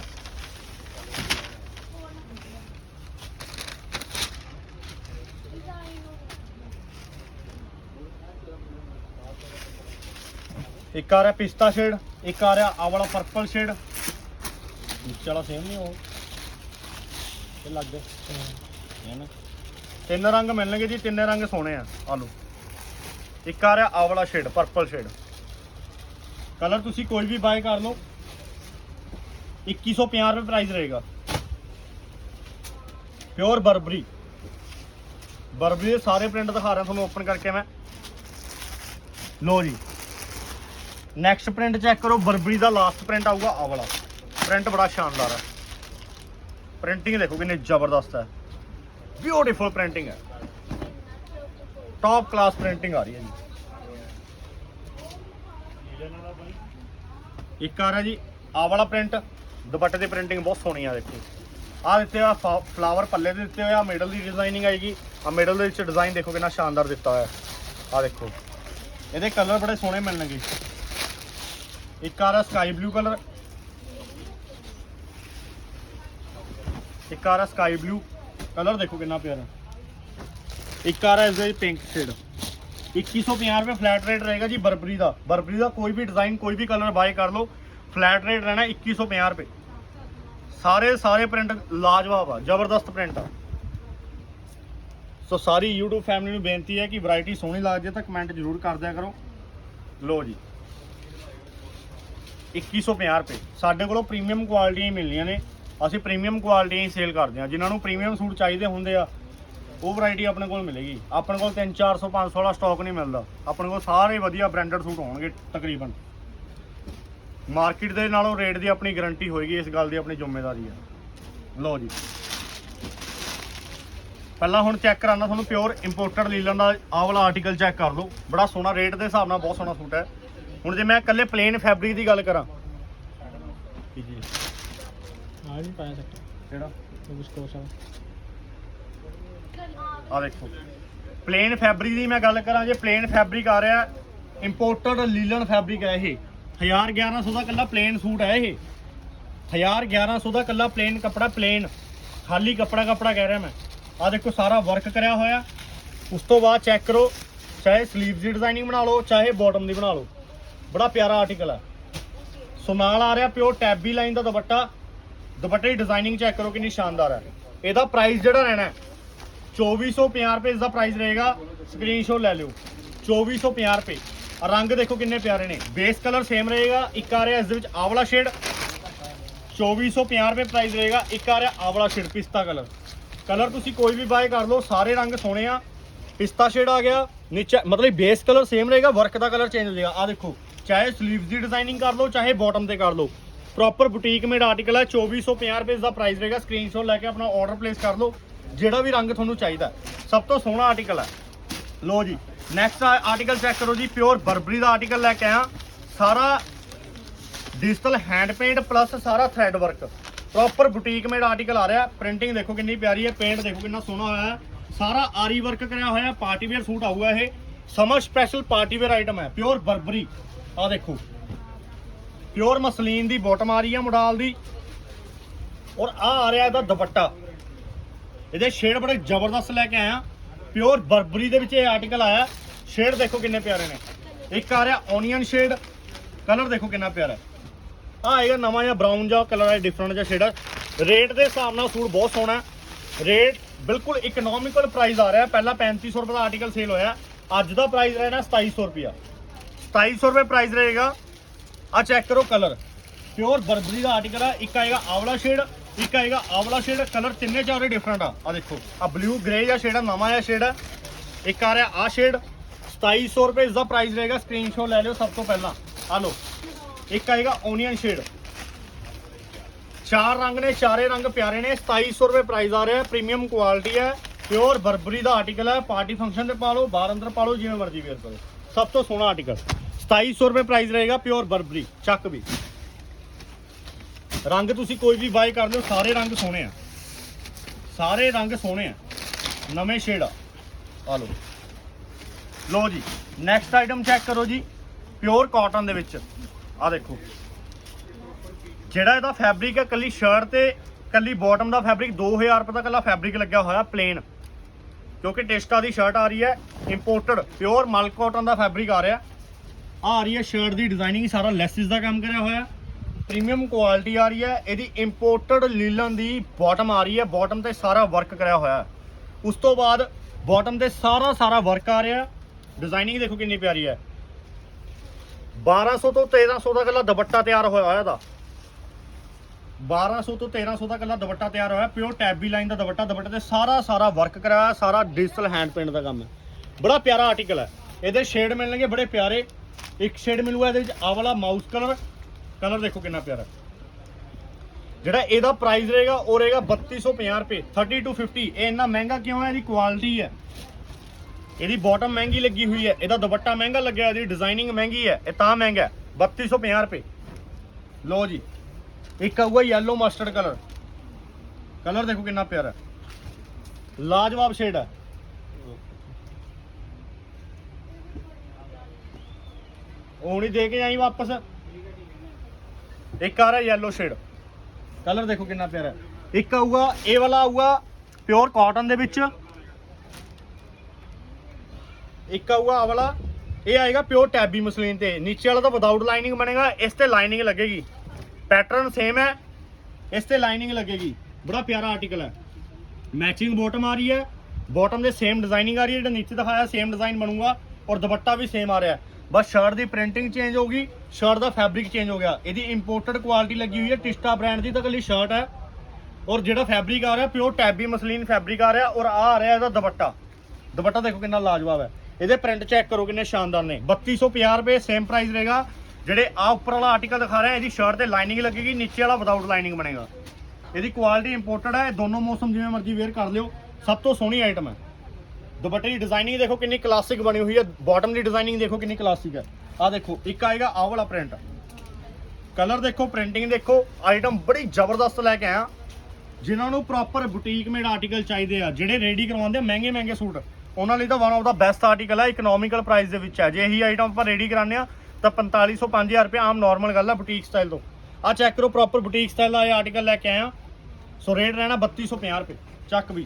ਇੱਕ ਆ ਰਿਹਾ ਪਿਸਤਾ ਸ਼ੇਡ, ਇੱਕ ਆ ਰਿਹਾ ਆ ਵਾਲਾ ਪਰਪਲ ਸ਼ੇਡ ਨੀਚੇ ਵਾਲਾ ਸੇਮ ਨਹੀਂ ਉਹ। ਇਹ ਲੱਗ ਗਿਆ। ਨਾ। ਤਿੰਨ ਰੰਗ ਮਿਲਣਗੇ ਜੀ, ਤਿੰਨੇ ਰੰਗ ਸੋਹਣੇ ਆ ਆ ਲਓ ਇੱਕ ਆ ਰਿਹਾ ਆ ਵਾਲਾ ਸ਼ੇਡ ਪਰਪਲ ਸ਼ੇਡ ਕਲਰ ਤੁਸੀਂ ਕੋਈ ਵੀ ਬਾਏ ਕਰ ਲਓ। 2150 ਰੁਪਏ ਪ੍ਰਾਈਸ ਰਹੇਗਾ। ਪਿਓਰ ਬਰਬਰੀ ਬਰਬਰੀ ਦੇ ਸਾਰੇ ਪ੍ਰਿੰਟ ਦਿਖਾ ਰਿਹਾ, ਤੁਹਾਨੂੰ ਓਪਨ ਕਰਕੇ ਮੈਂ। ਲੋ ਜੀ। ਨੈਕਸਟ ਪ੍ਰਿੰਟ ਚੈੱਕ ਕਰੋ ਬਰਬਰੀ ਦਾ ਲਾਸਟ ਪ੍ਰਿੰਟ ਆਊਗਾ ਆ ਵਾਲਾ। ਪ੍ਰਿੰਟ ਬੜਾ ਸ਼ਾਨਦਾਰ ਹੈ। ਪ੍ਰਿੰਟਿੰਗ ਦੇਖੋ ਕਿੰਨੀ ਜ਼ਬਰਦਸਤ ਹੈ। ਬਿਊਟੀਫੁਲ ਪ੍ਰਿੰਟਿੰਗ ਹੈ। ਟੌਪ ਕਲਾਸ ਪ੍ਰਿੰਟਿੰਗ ਆ ਰਹੀ ਹੈ ਜੀ। ਇੱਕ ਆ ਰਿਹਾ ਜੀ ਆ ਵਾਲਾ ਪ੍ਰਿੰਟ ਦੁਪੱਟੇ ਦੀ ਪ੍ਰਿੰਟਿੰਗ ਬਹੁਤ ਸੋਹਣੀ ਆ, ਦੇਖੋ। ਆ ਦਿੱਤੇ ਆ ਫਲਾਵਰ ਪੱਲੇ ਦੇ ਦਿੱਤੇ ਹੋਇਆ ਮਿਡਲ ਦੀ ਡਿਜ਼ਾਈਨਿੰਗ ਆਏਗੀ। ਆ ਮਿਡਲ ਦੇ ਵਿੱਚ ਡਿਜ਼ਾਈਨ ਦੇਖੋ ਕਿੰਨਾ ਸ਼ਾਨਦਾਰ ਦਿੱਤਾ ਹੋਇਆ ਆ ਦੇਖੋ। ਇਹਦੇ ਕਲਰ ਬੜੇ ਸੋਹਣੇ ਮਿਲਣਗੇ। ਇੱਕ ਆ ਰਿਹਾ ਸਕਾਈ ਬਲੂ ਕਲਰ ਇੱਕ ਆ ਰਿਹਾ ਸਕਾਈ ਬਲੂ ਕਲਰ ਦੇਖੋ ਕਿੰਨਾ ਪਿਆਰਾ। ਇੱਕ ਆ ਰਿਹਾ ਇਸ ਦੇ ਪਿੰਕ ਸ਼ੇਡ 2150 ਰੁਪਏ ਫਲੈਟ ਰੇਟ ਰਹੇਗਾ ਜੀ ਬਰਬਰੀ ਦਾ। ਬਰਬਰੀ ਦਾ ਕੋਈ ਵੀ ਡਿਜ਼ਾਈਨ ਕੋਈ ਵੀ ਕਲਰ ਬਾਏ ਕਰ ਲਓ ਫਲੈਟ ਰੇਟ ਰਹਿਣਾ 2150 ਰੁਪਏ। ਸਾਰੇ ਸਾਰੇ ਪ੍ਰਿੰਟ ਲਾਜਵਾਬ ਆ, ਜ਼ਬਰਦਸਤ ਪ੍ਰਿੰਟ ਆ। ਸੋ ਸਾਰੀ YouTube ਫੈਮਿਲੀ ਨੂੰ ਬੇਨਤੀ ਹੈ ਕਿ ਵੈਰਾਈਟੀ ਸੋਹਣੀ ਲੱਗਦੀ ਹੈ ਤਾਂ ਕਮੈਂਟ ਜ਼ਰੂਰ ਕਰ ਦਿਆ ਕਰੋ। ਲੋ ਜੀ। 2150 ਰੁਪਏ ਸਾਡੇ ਕੋਲੋਂ ਪ੍ਰੀਮੀਅਮ ਕੁਆਲਿਟੀਆਂ ਹੀ ਮਿਲਣੀਆਂ ਨੇ ਅਸੀਂ ਪ੍ਰੀਮੀਅਮ ਕੁਆਲਿਟੀਆਂ ਹੀ ਸੇਲ ਕਰਦੇ ਹਾਂ ਜਿਨ੍ਹਾਂ ਨੂੰ ਪ੍ਰੀਮੀਅਮ ਸੂਟ ਚਾਹੀਦੇ ਹੁੰਦੇ ਆ ਉਹ ਵੈਰਾਈਟੀ ਆਪਣੇ ਕੋਲ ਮਿਲੇਗੀ ਆਪਣੇ ਕੋਲ 3 400 500 ਵਾਲਾ ਸਟਾਕ ਨਹੀਂ ਮਿਲਦਾ ਆਪਣੇ ਕੋਲ ਸਾਰੇ ਵਧੀਆ ਬ੍ਰਾਂਡਡ ਸੂਟ ਹੋਣਗੇ ਤਕਰੀਬਨ ਮਾਰਕੀਟ ਦੇ ਨਾਲੋਂ ਰੇਟ ਦੀ ਆਪਣੀ ਗਾਰੰਟੀ ਹੋਏਗੀ ਇਸ ਗੱਲ ਦੀ ਆਪਣੀ ਜ਼ਿੰਮੇਵਾਰੀ ਹੈ ਲਓ ਜੀ ਪਹਿਲਾਂ ਹੁਣ ਚੈੱਕ ਕਰਾਉਣਾ ਤੁਹਾਨੂੰ ਪਿਓਰ ਇੰਪੋਰਟਡ ਲੀਲਨ ਦਾ ਆਹ ਵਾਲਾ ਆਰਟੀਕਲ ਚੈੱਕ ਕਰ ਲਓ ਬੜਾ ਸੋਹਣਾ ਰੇਟ ਦੇ ਹਿਸਾਬ ਨਾਲ ਬਹੁਤ ਸੋਹਣਾ ਸੂਟ ਹੈ ਹੁਣ ਜੇ ਮੈਂ ਇਕੱਲੇ ਪਲੇਨ ਫੈਬਰਿਕ ਦੀ ਗੱਲ ਕਰਾਂ। ਜੀ ਆ ਵੀ ਪਾਇਆ ਸਕਦਾ ਕਿਹੜਾ? ਉਹ ਕੁਝ ਕੋਸ ਆ ਆ ਦੇਖੋ। ਪਲੇਨ ਫੈਬਰਿਕ ਦੀ ਮੈਂ ਗੱਲ ਕਰਾਂ ਜੇ ਪਲੇਨ ਫੈਬਰਿਕ ਆ ਰਿਹਾ ਇੰਪੋਰਟਡ ਲੀਲਨ ਫੈਬਰਿਕ ਹੈ ਇਹ। 1000 1100 ਦਾ ਕੱਲਾ ਪਲੇਨ ਸੂਟ ਹੈ ਇਹ। 1000 1100 ਦਾ ਕੱਲਾ ਪਲੇਨ ਕੱਪੜਾ ਪਲੇਨ ਖਾਲੀ ਕੱਪੜਾ ਕੱਪੜਾ ਕਹਿ ਰਿਹਾ ਮੈਂ। ਆ ਦੇਖੋ ਸਾਰਾ ਵਰਕ ਕਰਿਆ ਹੋਇਆ। ਉਸ ਤੋਂ ਬਾਅਦ ਚੈੱਕ ਕਰੋ ਚਾਹੇ ਸਲੀਵਸ ਦੀ ਡਿਜ਼ਾਈਨਿੰਗ ਬਣਾ ਲਓ ਚਾਹੇ ਬਾਟਮ ਦੀ ਬਣਾ ਲਓ। ਬੜਾ ਪਿਆਰਾ ਆਰਟੀਕਲ ਹੈ। ਸੋ ਨਾਲ ਆ ਰਿਹਾ, ਪਿਓ ਟੈਬੀ ਲਾਈਨ ਦਾ ਦੁਪੱਟਾ। ਦੁਪੱਟੇ ਦੀ ਡਿਜ਼ਾਈਨਿੰਗ ਚੈੱਕ ਕਰੋ ਕਿੰਨੀ ਸ਼ਾਨਦਾਰ ਹੈ। ਇਹਦਾ ਪ੍ਰਾਈਸ ਜਿਹੜਾ ਰਹਿਣਾ ਹੈ 2450 ਰੁਪਏ ਇਸ ਦਾ ਪ੍ਰਾਈਸ ਰਹੇਗਾ। ਸਕਰੀਨਸ਼ਾਟ ਲੈ ਲਿਓ। 2450 ਰੁਪਏ। ਰੰਗ ਦੇਖੋ ਕਿੰਨੇ ਪਿਆਰੇ ਨੇ। ਬੇਸ ਕਲਰ ਸੇਮ ਰਹੇਗਾ, ਇੱਕ ਆ ਰਿਹਾ ਇਸ ਦੇ ਵਿੱਚ ਆਵਲਾ ਸ਼ੇਡ 2450 ਰੁਪਏ ਪ੍ਰਾਈਸ ਰਹੇਗਾ, ਇੱਕ ਆ ਰਿਹਾ ਆਵਲਾ ਸ਼ੇਡ ਪਿਸਤਾ ਕਲਰ ਕਲਰ ਤੁਸੀਂ ਕੋਈ ਵੀ ਬਾਏ ਕਰ ਲਓ, ਸਾਰੇ ਰੰਗ ਸੋਹਣੇ ਆ। ਪਿਸਤਾ ਸ਼ੇਡ ਆ ਗਿਆ, ਨੀਚੇ ਮਤਲਬ ਬੇਸ ਕਲਰ ਸੇਮ ਰਹੇਗਾ ਵਰਕ ਦਾ ਕਲਰ ਚੇਂਜ ਹੋ ਜਾਏਗਾ। ਆ ਦੇਖੋ। ਚਾਹੇ ਸਲੀਵਸ ਦੀ ਡਿਜ਼ਾਈਨਿੰਗ ਕਰ ਲਓ, ਚਾਹੇ ਬਾਟਮ ਤੇ ਕਰ ਲਓ। ਪ੍ਰੋਪਰ ਬੁਟੀਕ ਮੇਡ ਆਰਟੀਕਲ ਹੈ 2450 ਰੁਪਏ ਦਾ ਪ੍ਰਾਈਸ ਰਹੇਗਾ। ਸਕਰੀਨਸ਼ਾਟ ਲੈ ਕੇ ਆਪਣਾ ਆਰਡਰ ਪਲੇਸ ਕਰ ਲਓ। ਜਿਹੜਾ ਵੀ ਰੰਗ ਤੁਹਾਨੂੰ ਚਾਹੀਦਾ ਸਭ ਤੋਂ ਸੋਹਣਾ ਆਰਟੀਕਲ ਹੈ। ਲੋ ਜੀ ਨੈਕਸਟ ਆਰਟੀਕਲ ਚੈੱਕ ਕਰੋ ਜੀ। ਪਿਓਰ ਬਰਬਰੀ ਦਾ ਆਰਟੀਕਲ ਲੈ ਕੇ ਆਇਆ। ਸਾਰਾ ਡਿਜੀਟਲ ਹੈਂਡ ਪੇਂਟ ਪਲੱਸ ਸਾਰਾ thread work proper boutique made article ਆ ਰਿਹਾ। ਪ੍ਰਿੰਟਿੰਗ ਦੇਖੋ ਕਿੰਨੀ ਪਿਆਰੀ ਹੈ। ਪੇਂਟ ਦੇਖੋ ਕਿੰਨਾ ਸੋਹਣਾ ਹੋਇਆ ਹੈ। ਸਾਰਾ ਆਰੀ ਵਰਕ ਕਰਿਆ ਹੋਇਆ। ਪਾਰਟੀ ਵੇਅਰ ਸੂਟ ਆਊਗਾ ਇਹ। Summer special party wear item ਹੈ। ਪਿਓਰ ਬਰਬਰੀ ਆ ਦੇਖੋ। ਪਿਓਰ ਮਸਲੀਨ ਦੀ ਬੋਟਮ ਆ ਰਹੀ ਹੈ ਮੋਡਾਲ ਦੀ। ਔਰ ਆ ਆ ਰਿਹਾ ਇਹਦਾ ਦੁਪੱਟਾ। ਇਹਦੇ ਸ਼ੇਡ ਬੜੇ ਜ਼ਬਰਦਸਤ ਲੈ ਕੇ ਆਇਆ ਪਿਓਰ ਬਰਬਰੀ ਦੇ ਵਿੱਚ ਇਹ ਆਰਟੀਕਲ ਆਇਆ। ਸ਼ੇਡ ਦੇਖੋ ਕਿੰਨੇ ਪਿਆਰੇ ਨੇ। ਇੱਕ ਆ ਰਿਹਾ ਓਨੀਅਨ ਸ਼ੇਡ ਕਲਰ ਦੇਖੋ ਕਿੰਨਾ ਪਿਆਰਾ ਹੈ। ਆ ਆਏਗਾ ਨਵਾਂ ਜਿਹਾ ਬਰਾਊਨ ਜਿਹਾ ਕਲਰ ਹੈ ਡਿਫਰੈਂਟ ਜਿਹਾ ਸ਼ੇਡ ਰੇਟ ਦੇ ਹਿਸਾਬ ਨਾਲ ਸੂਟ ਬਹੁਤ ਸੋਹਣਾ ਰੇਟ ਬਿਲਕੁਲ ਇਕਨੋਮਿਕਲ ਪ੍ਰਾਈਸ ਆ ਰਿਹਾ। ਪਹਿਲਾਂ 3500 ਰੁਪਏ ਦਾ ਆਰਟੀਕਲ ਸੇਲ ਹੋਇਆ। ਅੱਜ ਦਾ ਪ੍ਰਾਈਸ ਰਹਿਣਾ 2700 ਰੁਪਿਆ 2700 ਰੁਪਏ ਪ੍ਰਾਈਸ ਰਹੇਗਾ। ਆ ਚੈੱਕ ਕਰੋ ਕਲਰ ਪਿਓਰ ਬਰਬਰੀ ਦਾ ਆਰਟੀਕਲ ਹੈ ਇੱਕ ਆਏਗਾ ਆਵਲਾ ਸ਼ੇਡ ਇੱਕ ਆਏਗਾ ਆਵਲਾ ਸ਼ੇਡ ਕਲਰ ਤਿੰਨੇ ਚਾਰੇ ਡਿਫਰੈਂਟ ਆ। ਆ ਦੇਖੋ ਆ ਬਲੂ ਗ੍ਰੇ ਜਿਹਾ ਸ਼ੇਡ ਆ, ਨਵਾਂ ਜਿਹਾ ਸ਼ੇਡ ਹੈ ਇੱਕ ਆ ਰਿਹਾ ਆ ਸ਼ੇਡ 2700 ਰੁਪਏ ਇਸ ਦਾ ਪ੍ਰਾਈਸ ਰਹੇਗਾ। ਸਕਰੀਨਸ਼ਾਟ ਲੈ ਲਿਓ ਸਭ ਤੋਂ ਪਹਿਲਾਂ। ਆ ਲਓ, ਇੱਕ ਆਏਗਾ ਓਨੀਅਨ ਸ਼ੇਡ ਚਾਰ ਰੰਗ ਨੇ, ਚਾਰੇ ਰੰਗ ਪਿਆਰੇ ਨੇ 2700 ਰੁਪਏ ਪ੍ਰਾਈਸ ਆ ਰਿਹਾ। ਪ੍ਰੀਮੀਅਮ ਕੁਆਲਿਟੀ ਹੈ। ਪਿਓਰ ਬਰਬਰੀ ਦਾ ਆਰਟੀਕਲ ਹੈ। ਪਾਰਟੀ ਫੰਕਸ਼ਨ ਤੇ ਪਾ ਲਓ, ਬਾਹਰ ਅੰਦਰ ਪਾ ਲਓ, ਜਿਵੇਂ ਮਰਜ਼ੀ ਵੇਅਰ ਕਰੋ। ਸਭ ਤੋਂ ਸੋਹਣਾ ਆਰਟੀਕਲ 2700 ਰੁਪਏ ਪ੍ਰਾਈਸ ਰਹੇਗਾ ਪਿਓਰ ਬਰਬਰੀ ਚੱਕ ਵੀ। ਰੰਗ ਤੁਸੀਂ ਕੋਈ ਵੀ ਬਾਏ ਕਰ ਲਿਓ ਸਾਰੇ ਰੰਗ ਸੋਹਣੇ ਆ। ਸਾਰੇ ਰੰਗ ਸੋਹਣੇ ਆ। ਨਵੇਂ ਸ਼ੇਡ ਆ। ਆ ਲਓ। ਲਓ ਜੀ ਨੈਕਸਟ ਆਈਟਮ ਚੈੱਕ ਕਰੋ ਜੀ ਪਿਓਰ ਕਾਟਨ ਦੇ ਵਿੱਚ। ਆ ਦੇਖੋ। ਜਿਹੜਾ ਇਹਦਾ ਫੈਬਰਿਕ ਹੈ ਕੱਲੀ ਸ਼ਰਟ ਤੇ ਕੱਲੀ ਬਾਟਮ ਦਾ ਫੈਬਰਿਕ 2000 ਰੁਪਏ ਦਾ ਕੱਲਾ ਫੈਬਰਿਕ ਲੱਗਿਆ ਹੋਇਆ ਪਲੇਨ ਕਿਉਂਕਿ ਟੇਸਟਾ ਦੀ ਸ਼ਰਟ ਆ ਰਹੀ ਹੈ ਇੰਪੋਰਟਡ ਪਿਓਰ ਮਲ ਕਾਟਨ ਦਾ ਫੈਬਰਿਕ ਆ ਰਿਹਾ। ਆ ਰਹੀ ਹੈ ਸ਼ਰਟ ਦੀ ਡਿਜ਼ਾਈਨਿੰਗ ਸਾਰਾ ਲੈਸਿਸ ਦਾ ਕੰਮ ਕਰਿਆ ਹੋਇਆ। ਪ੍ਰੀਮੀਅਮ ਕੁਆਲਿਟੀ ਆ ਰਹੀ ਹੈ ਇਹਦੀ ਇੰਪੋਰਟਡ ਲੀਲਨ ਦੀ ਬਾਟਮ ਆ ਰਹੀ ਹੈ ਬਾਟਮ ਤੇ ਸਾਰਾ ਵਰਕ ਕਰਿਆ ਹੋਇਆ ਉਸ ਤੋਂ ਬਾਅਦ ਬਾਟਮ ਤੇ ਸਾਰਾ ਸਾਰਾ ਵਰਕ ਆ ਰਿਹਾ ਡਿਜ਼ਾਈਨਿੰਗ ਦੇਖੋ ਕਿੰਨੀ ਪਿਆਰੀ ਹੈ। 1200 ਤੋਂ 1300 ਦਾ ਕੱਲਾ ਦੁਪੱਟਾ ਤਿਆਰ ਹੋਇਆ ਹੋਇਆ ਇਹਦਾ। 1200 ਤੋਂ 1300 ਦਾ ਕੱਲਾ ਦੁਪੱਟਾ ਤਿਆਰ ਹੋਇਆ ਪਿਓਰ ਟੈਬੀ ਲਾਈਨ ਦਾ ਦੁਪੱਟਾ ਦੁਪੱਟੇ ਤੇ ਸਾਰਾ ਸਾਰਾ ਵਰਕ ਕਰਾਇਆ ਹੋਇਆ, ਸਾਰਾ ਡਿਜੀਟਲ ਹੈਂਡ ਪੇਂਟ ਦਾ ਕੰਮ ਹੈ। ਬੜਾ ਪਿਆਰਾ ਆਰਟੀਕਲ ਹੈ। ਇਹਦੇ ਸ਼ੇਡ ਮਿਲਣਗੇ ਬੜੇ ਪਿਆਰੇ। ਇੱਕ ਸ਼ੇਡ ਮਿਲੂਗਾ, ਇਹਦੇ ਵਿੱਚ ਆਹ ਵਾਲਾ ਮਾਊਸ ਕਲਰ ਕਲਰ ਦੇਖੋ ਕਿੰਨਾ ਪਿਆਰਾ। ਜਿਹੜਾ ਇਹਦਾ ਪ੍ਰਾਈਸ ਰਹੇਗਾ, ਉਹ ਰਹੇਗਾ 3250 ਰੁਪਏ 30 to 50 ਇਹ ਇੰਨਾ ਮਹਿੰਗਾ ਕਿਉਂ ਹੈ? ਇਹਦੀ ਕੁਆਲਿਟੀ ਹੈ। ਇਹਦੀ ਬਾਟਮ ਮਹਿੰਗੀ ਲੱਗੀ ਹੋਈ ਹੈ। ਇਹਦਾ ਦੁਪੱਟਾ ਮਹਿੰਗਾ ਲੱਗਿਆ, ਇਹਦੀ ਡਿਜ਼ਾਈਨਿੰਗ ਮਹਿੰਗੀ ਹੈ। ਇਹ ਤਾਂ ਮਹਿੰਗਾ ਹੈ 3250 ਰੁਪਏ। ਲਓ ਜੀ, ਇੱਕ ਆਊਗਾ ਯੈਲੋ ਮਸਟਰਡ ਕਲਰ ਕਲਰ ਦੇਖੋ ਕਿੰਨਾ ਪਿਆਰਾ। ਲਾਜਵਾਬ ਸ਼ੇਡ ਹੈ। ਉਹ ਨਹੀਂ ਦੇ ਕੇ ਆਈ ਵਾਪਸ। ਇੱਕ ਆ ਰਿਹਾ ਯੈਲੋ ਸ਼ੇਡ ਕਲਰ ਦੇਖੋ ਕਿੰਨਾ ਪਿਆਰਾ ਹੈ। ਇੱਕ ਆਊਗਾ, ਇਹ ਵਾਲਾ ਆਊਗਾ ਪਿਓਰ ਕਾਟਨ ਦੇ ਵਿੱਚ। ਇੱਕ ਆਊਗਾ ਆਹ ਵਾਲਾ, ਇਹ ਆਏਗਾ ਪਿਓਰ ਟੈਬੀ ਮਸਲੀਨ ਤੇ। ਨੀਚੇ ਵਾਲਾ ਤਾਂ ਵਿਦਾਊਟ ਲਾਈਨਿੰਗ ਬਣੇਗਾ, ਇਸ ਤੇ ਲਾਈਨਿੰਗ ਲੱਗੇਗੀ। ਪੈਟਰਨ ਸੇਮ ਹੈ, ਇਸ ਤੇ ਲਾਈਨਿੰਗ ਲੱਗੇਗੀ। ਬੜਾ ਪਿਆਰਾ ਆਰਟੀਕਲ ਹੈ। ਮੈਚਿੰਗ ਬਾਟਮ ਆ ਰਹੀ ਹੈ। ਬਾਟਮ ਦੇ ਸੇਮ ਡਿਜ਼ਾਈਨਿੰਗ ਆ ਰਹੀ ਹੈ, ਜਿਹੜਾ ਨੀਚੇ ਦਿਖਾਇਆ ਸੇਮ ਡਿਜ਼ਾਈਨ ਬਣੂਗਾ। ਔਰ ਦੁਪੱਟਾ ਵੀ ਸੇਮ ਆ ਰਿਹਾ ਹੈ। ਬਸ ਸ਼ਰਟ ਦੀ ਪ੍ਰਿੰਟਿੰਗ ਚੇਂਜ ਹੋ ਗਈ ਸ਼ਰਟ ਦਾ ਫੈਬਰਿਕ ਚੇਂਜ ਹੋ ਗਿਆ। ਇਹਦੀ ਇੰਪੋਰਟਡ ਕੁਆਲਿਟੀ ਲੱਗੀ ਹੋਈ ਹੈ, ਟਿਸਟਾ ਬ੍ਰਾਂਡ ਦੀ ਤਾਂ ਕੱਲੀ ਸ਼ਰਟ ਹੈ। ਔਰ ਜਿਹੜਾ ਫੈਬਰਿਕ ਆ ਰਿਹਾ ਪਿਓਰ ਟੈਬੀ ਮਸਲੀਨ ਫੈਬਰਿਕ ਆ ਰਿਹਾ, ਔਰ ਆ ਆ ਰਿਹਾ ਇਹਦਾ ਦੁਪੱਟਾ। ਦੁਪੱਟਾ ਦੇਖੋ ਕਿੰਨਾ ਲਾਜਵਾਬ ਹੈ। ਇਹਦੇ ਪ੍ਰਿੰਟ ਚੈੱਕ ਕਰੋ ਕਿੰਨੇ ਸ਼ਾਨਦਾਰ ਨੇ। 3250 ਰੁਪਏ ਸੇਮ ਪ੍ਰਾਈਸ ਰਹੇਗਾ। ਜਿਹੜੇ ਆ ਉੱਪਰ ਵਾਲਾ ਆਰਟੀਕਲ ਦਿਖਾ ਰਿਹਾ, ਇਹਦੀ ਸ਼ਰਟ ਤੇ ਲਾਈਨਿੰਗ ਲੱਗੇਗੀ, ਨੀਚੇ ਵਾਲਾ ਵਿਦਆਊਟ ਲਾਈਨਿੰਗ ਬਣੇਗਾ। ਇਹਦੀ ਕੁਆਲਿਟੀ ਇੰਪੋਰਟਡ ਹੈ, ਇਹ ਦੋਨੋਂ ਮੌਸਮ ਜਿਵੇਂ ਮਰਜ਼ੀ ਵੇਅਰ ਕਰ ਲਿਓ। ਸਭ ਤੋਂ ਸੋਹਣੀ ਆਈਟਮ ਹੈ। ਦੁਪੱਟੇ ਦੀ ਡਿਜ਼ਾਈਨਿੰਗ ਦੇਖੋ ਕਿੰਨੀ ਕਲਾਸਿਕ ਬਣੀ ਹੋਈ ਹੈ। ਬਾਟਮ ਦੀ ਡਿਜ਼ਾਈਨਿੰਗ ਦੇਖੋ ਕਿੰਨੀ ਕਲਾਸਿਕ ਹੈ। ਆ ਦੇਖੋ, ਇੱਕ ਆਏਗਾ, ਆਹ ਵਾਲਾ ਪ੍ਰਿੰਟ ਕਲਰ ਦੇਖੋ ਪ੍ਰਿੰਟਿੰਗ ਦੇਖੋ ਆਈਟਮ ਬੜੀ ਜ਼ਬਰਦਸਤ ਲੈ ਕੇ ਆਇਆ। ਜਿਨ੍ਹਾਂ ਨੂੰ ਪ੍ਰੋਪਰ ਬੁਟੀਕ ਮੇਡ ਆਰਟੀਕਲ ਚਾਹੀਦੇ ਆ, ਜਿਹੜੇ ਰੈਡੀ ਕਰਵਾਉਂਦੇ ਆ, ਮਹਿੰਗੇ ਮਹਿੰਗੇ ਸੂਟ। ਉਹਨਾਂ ਲਈ ਤਾਂ one of the best article ਹੈ ਇਕਨੋਮਿਕਲ ਪ੍ਰਾਈਸ ਦੇ ਵਿੱਚ ਹੈ ਜੇ ਇਹੀ ਆਈਟਮ ਆਪਾਂ ਰੈਡੀ ਕਰਾਉਂਦੇ ਆ, ਤਾਂ 4500 5000 ਰੁਪਏ ਆਮ ਨਾਰਮਲ ਗੱਲ ਹੈ ਬੁਟੀਕ ਸਟਾਈਲ ਤੋਂ। ਆ ਚੈੱਕ ਕਰੋ ਪ੍ਰੋਪਰ ਬੁਟੀਕ ਸਟਾਈਲ ਦਾ ਇਹ ਆਰਟੀਕਲ ਲੈ ਕੇ ਆਇਆ। ਸੋ ਰੇਟ ਰਹਿਣਾ 3250 ਰੁਪਏ। ਚੱਕ ਵੀ।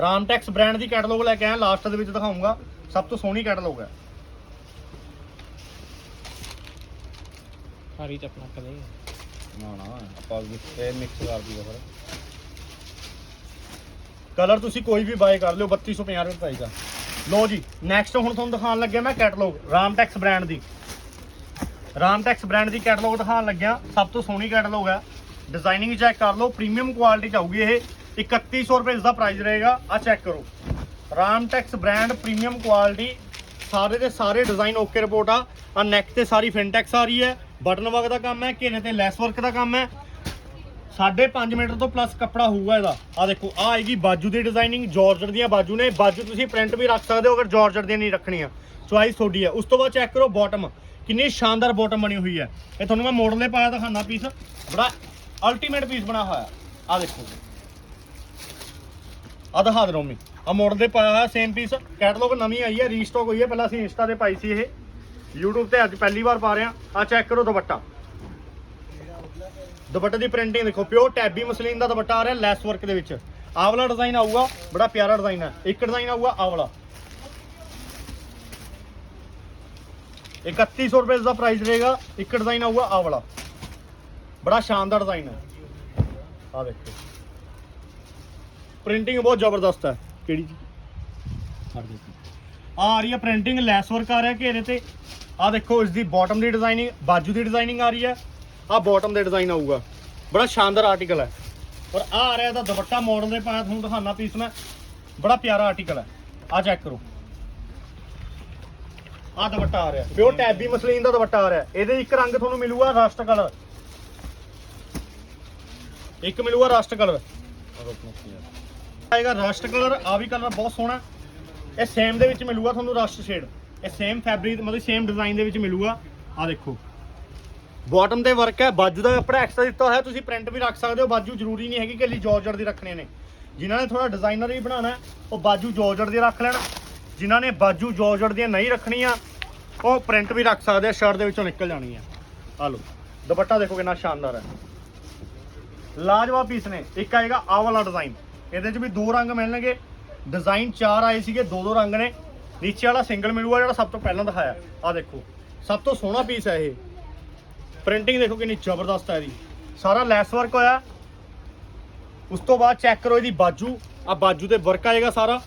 ਰਾਮਟੈਕਸ ਬ੍ਰਾਂਡ ਦੀ ਕੈਟਲੌਗ ਲੈ ਕੇ ਆਇਆ ਲਾਸਟ ਦੇ ਵਿੱਚ ਦਿਖਾਉਂਗਾ। ਸਭ ਤੋਂ ਸੋਹਣੀ ਕੈਟਲੌਗ ਹੈ। ਸਾਰੀ ਚੱਪਲਾਂ ਕਦੇ ਨਾ ਨਾ ਆਪਾਂ ਇਹ ਮਿਕਸ ਕਰ ਦਈਏ ਫਿਰ। ਕਲਰ ਤੁਸੀਂ ਕੋਈ ਵੀ ਬਾਏ ਕਰ ਲਿਓ 3250 ਰੁਪਏ ਪ੍ਰਾਈਸ ਆ। ਲੋ ਜੀ ਨੈਕਸਟ ਹੁਣ ਤੁਹਾਨੂੰ ਦਿਖਾਉਣ ਲੱਗਿਆ ਮੈਂ ਕੈਟਲੌਗ ਰਾਮਟੈਕਸ ਬ੍ਰਾਂਡ ਦੀ। ਰਾਮਟੈਕਸ ਬ੍ਰਾਂਡ ਦੀ ਕੈਟਲੌਗ ਦਿਖਾਉਣ ਲੱਗਿਆ ਸਭ ਤੋਂ ਸੋਹਣੀ ਕੈਟਲੌਗ ਹੈ। ਡਿਜ਼ਾਈਨਿੰਗ ਚੈੱਕ ਕਰ ਲਓ ਪ੍ਰੀਮੀਅਮ ਕੁਆਲਿਟੀ ਚ ਆਊਗੀ ਇਹ। 3100 ਰੁਪਏ ਇਸ ਦਾ ਪ੍ਰਾਈਸ ਰਹੇਗਾ। ਆ ਚੈੱਕ ਕਰੋ। ਰਾਮਟੈਕਸ ਬ੍ਰਾਂਡ ਪ੍ਰੀਮੀਅਮ ਕੁਆਲਿਟੀ ਸਾਰੇ ਦੇ ਸਾਰੇ ਡਿਜ਼ਾਈਨ ਓਕੇ ਰਿਪੋਰਟ ਆ। ਆ ਨੈਕ ਤੇ ਸਾਰੀ ਫਿਨਟੈਕਸ ਆ ਰਹੀ ਹੈ। ਬਟਨ ਵਰਕ ਦਾ ਕੰਮ ਹੈ ਘੇਰੇ ਤੇ ਲੈਸ ਵਰਕ ਦਾ ਕੰਮ ਹੈ। ਸਾਢੇ 5 ਮੀਟਰ ਤੋਂ ਪਲੱਸ ਕੱਪੜਾ ਹੋਊਗਾ ਇਹਦਾ। ਆ ਦੇਖੋ ਆ ਆਏਗੀ ਬਾਜੂ ਦੀ ਡਿਜ਼ਾਈਨਿੰਗ ਜਾਰਜਟ ਦੀਆਂ ਬਾਜੂ ਨੇ। ਬਾਜੂ ਤੁਸੀਂ ਪ੍ਰਿੰਟ ਵੀ ਰੱਖ ਸਕਦੇ ਹੋ ਅਗਰ ਜਾਰਜਟ ਦੀਆਂ ਨਹੀਂ ਰੱਖਣੀਆਂ। ਚੁਆਇਸ ਤੁਹਾਡੀ ਹੈ। ਉਸ ਤੋਂ ਬਾਅਦ ਚੈੱਕ ਕਰੋ ਬਾਟਮ ਕਿੰਨੀ ਸ਼ਾਨਦਾਰ ਬਾਟਮ ਬਣੀ ਹੋਈ ਹੈ। ਇਹ ਤੁਹਾਨੂੰ ਮੈਂ ਮੋਡਲ ਦੇ ਪਾਇਆ ਦਿਖਾਣਾ ਪੀਸ ਬੜਾ ਅਲਟੀਮੇਟ ਪੀਸ ਬਣਾ ਹੋਇਆ। ਆ ਦੇਖੋ। ਆ ਦਿਖਾ ਦੇ ਰੋਮੀ ਆ ਮਾਡਲ ਦੇ ਪਾਇਆ ਹੋਇਆ ਸੇਮ ਪੀਸ ਕੈਟਲੌਗ ਨਵੀਂ ਆਈ ਹੈ ਰੀਸਟਾਕ ਹੋਈ ਹੈ। ਪਹਿਲਾਂ ਅਸੀਂ ਇੰਸਟਾ ਤੇ ਪਾਈ ਸੀ ਇਹ। YouTube ਤੇ ਅੱਜ ਪਹਿਲੀ ਵਾਰ ਪਾ ਰਹੇ ਆ ਆ ਚੈੱਕ ਕਰੋ ਦੁਪੱਟਾ। ਦੁਪੱਟੇ ਦੀ ਪ੍ਰਿੰਟਿੰਗ ਦੇਖੋ ਪਿਓਰ ਟੈਬੀ ਮਸਲੀਨ ਦਾ ਦੁਪੱਟਾ ਆ ਰਿਹਾ ਲੈਸ ਵਰਕ ਦੇ ਵਿੱਚ। ਆਵਲਾ ਵਾਲਾ ਡਿਜ਼ਾਈਨ ਆਊਗਾ, ਬੜਾ ਪਿਆਰਾ ਡਿਜ਼ਾਈਨ ਹੈ। ਇੱਕ ਡਿਜ਼ਾਈਨ ਆਊਗਾ, ਆਵਲਾ। ਵਾਲਾ 3100 ਰੁਪਏ ਦਾ ਪ੍ਰਾਈਸ ਰਹੇਗਾ, ਇੱਕ ਡਿਜ਼ਾਈਨ ਆਊਗਾ, ਆਵਲਾ। ਬੜਾ ਸ਼ਾਨਦਾਰ ਡਿਜ਼ਾਈਨ ਹੈ। ਆ ਦੇਖੋ। ਪ੍ਰਿੰਟਿੰਗ ਬਹੁਤ ਜ਼ਬਰਦਸਤ ਹੈ। ਕਿਹੜੀ ਜੀ ਫੜ ਦੇਖੋ ਆ ਆ ਰਹੀ ਹੈ ਪ੍ਰਿੰਟਿੰਗ ਲੈਸ ਵਰਕ ਆ ਰਿਹਾ ਘੇਰੇ ਤੇ। ਆ ਦੇਖੋ ਇਸ ਦੀ ਬਾਟਮ ਦੀ ਡਿਜ਼ਾਈਨਿੰਗ ਬਾਜੂ ਦੀ ਡਿਜ਼ਾਈਨਿੰਗ ਆ ਰਹੀ ਹੈ। ਆ ਬਾਟਮ ਦੇ ਡਿਜ਼ਾਈਨ ਆਊਗਾ। ਬੜਾ ਸ਼ਾਨਦਾਰ ਆਰਟੀਕਲ ਹੈ। ਔਰ ਆ ਆ ਰਿਹਾ ਇਹਦਾ ਦੁਪੱਟਾ ਮਾਡਲ ਦੇ ਪਾਇਆ ਤੁਹਾਨੂੰ ਦਿਖਾਣਾ ਪੀਸ ਮੈਂ। ਬੜਾ ਪਿਆਰਾ ਆਰਟੀਕਲ ਹੈ। ਆ ਚੈੱਕ ਕਰੋ। ਆ ਦੁਪੱਟਾ ਆ ਰਿਹਾ। ਪਿਓਰ ਟੈਬੀ ਮਸਲੀਨ ਦਾ ਦੁਪੱਟਾ ਆ ਰਿਹਾ। ਇਹਦੇ ਇੱਕ ਰੰਗ ਤੁਹਾਨੂੰ ਮਿਲੂਗਾ ਰਸਟ ਕਲਰ ਇੱਕ ਮਿਲੂਗਾ ਰਸਟ ਕਲਰ ਆਏਗਾ ਰਸਟ ਕਲਰ ਆ ਵੀ ਕਲਰ ਬਹੁਤ ਸੋਹਣਾ। ਇਹ ਸੇਮ ਦੇ ਵਿੱਚ ਮਿਲੂਗਾ ਤੁਹਾਨੂੰ ਰਸਟ ਸ਼ੇਡ ਇਹ ਸੇਮ ਫੈਬਰਿਕ ਮਤਲਬ ਸੇਮ ਡਿਜ਼ਾਈਨ ਦੇ ਵਿੱਚ ਮਿਲੂਗਾ। ਆ ਦੇਖੋ। ਬਾਟਮ ਤੇ ਵਰਕ ਹੈ। ਬਾਜੂ ਦਾ ਕੱਪੜਾ ਐਕਸਟਰਾ ਦਿੱਤਾ ਹੋਇਆ। ਤੁਸੀਂ ਪ੍ਰਿੰਟ ਵੀ ਰੱਖ ਸਕਦੇ ਹੋ। ਬਾਜੂ ਜ਼ਰੂਰੀ ਨਹੀਂ ਹੈਗੀ ਕਿ ਲਈ ਜਾਰਜਟ ਦੀ ਰੱਖਣੇ ਨੇ। ਜਿਨ੍ਹਾਂ ਨੇ ਥੋੜਾ ਡਿਜ਼ਾਈਨਰ ਵੀ ਬਣਾਉਣਾ ਉਹ ਬਾਜੂ ਜਾਰਜਟ ਦੀ ਰੱਖ ਲੈਣ। ਜਿਨ੍ਹਾਂ ਨੇ ਬਾਜੂ ਜਾਰਜਟ ਦੀਆਂ ਨਹੀਂ ਰੱਖਣੀਆਂ, ਉਹ ਪ੍ਰਿੰਟ ਵੀ ਰੱਖ ਸਕਦੇ ਆ। ਸ਼ਰਟ ਦੇ ਵਿੱਚੋਂ ਨਿਕਲ ਜਾਣੀ ਹੈ। ਆ ਲਓ। ਦੁਪੱਟਾ ਦੇਖੋ ਕਿੰਨਾ ਸ਼ਾਨਦਾਰ ਹੈ। ਲਾਜਵਾਬ ਪੀਸ ਨੇ। ਇੱਕ ਆਏਗਾ ਆਹ ਵਾਲਾ ਡਿਜ਼ਾਈਨ ਇਹਦੇ 'ਚ ਵੀ ਦੋ ਰੰਗ ਮਿਲਣਗੇ। ਡਿਜ਼ਾਈਨ ਚਾਰ ਆਏ ਸੀਗੇ, ਦੋ ਦੋ ਰੰਗ ਨੇ। ਨੀਚੇ ਵਾਲਾ ਸਿੰਗਲ ਮਿਲੂਗਾ, ਜਿਹੜਾ ਸਭ ਤੋਂ ਪਹਿਲਾਂ ਦਿਖਾਇਆ। ਆ ਦੇਖੋ, ਸਭ ਤੋਂ ਸੋਹਣਾ ਪੀਸ ਹੈ ਇਹ। ਪ੍ਰਿੰਟਿੰਗ ਦੇਖੋ ਕਿੰਨੀ ਜ਼ਬਰਦਸਤ ਹੈ ਇਹਦੀ। ਸਾਰਾ ਲੈਸ ਵਰਕ ਹੋਇਆ। ਉਸ ਤੋਂ ਬਾਅਦ ਚੈੱਕ ਕਰੋ ਇਹਦੀ ਬਾਜੂ। ਆ ਬਾਜੂ ਤੇ ਵਰਕ ਆਏਗਾ ਸਾਰਾ।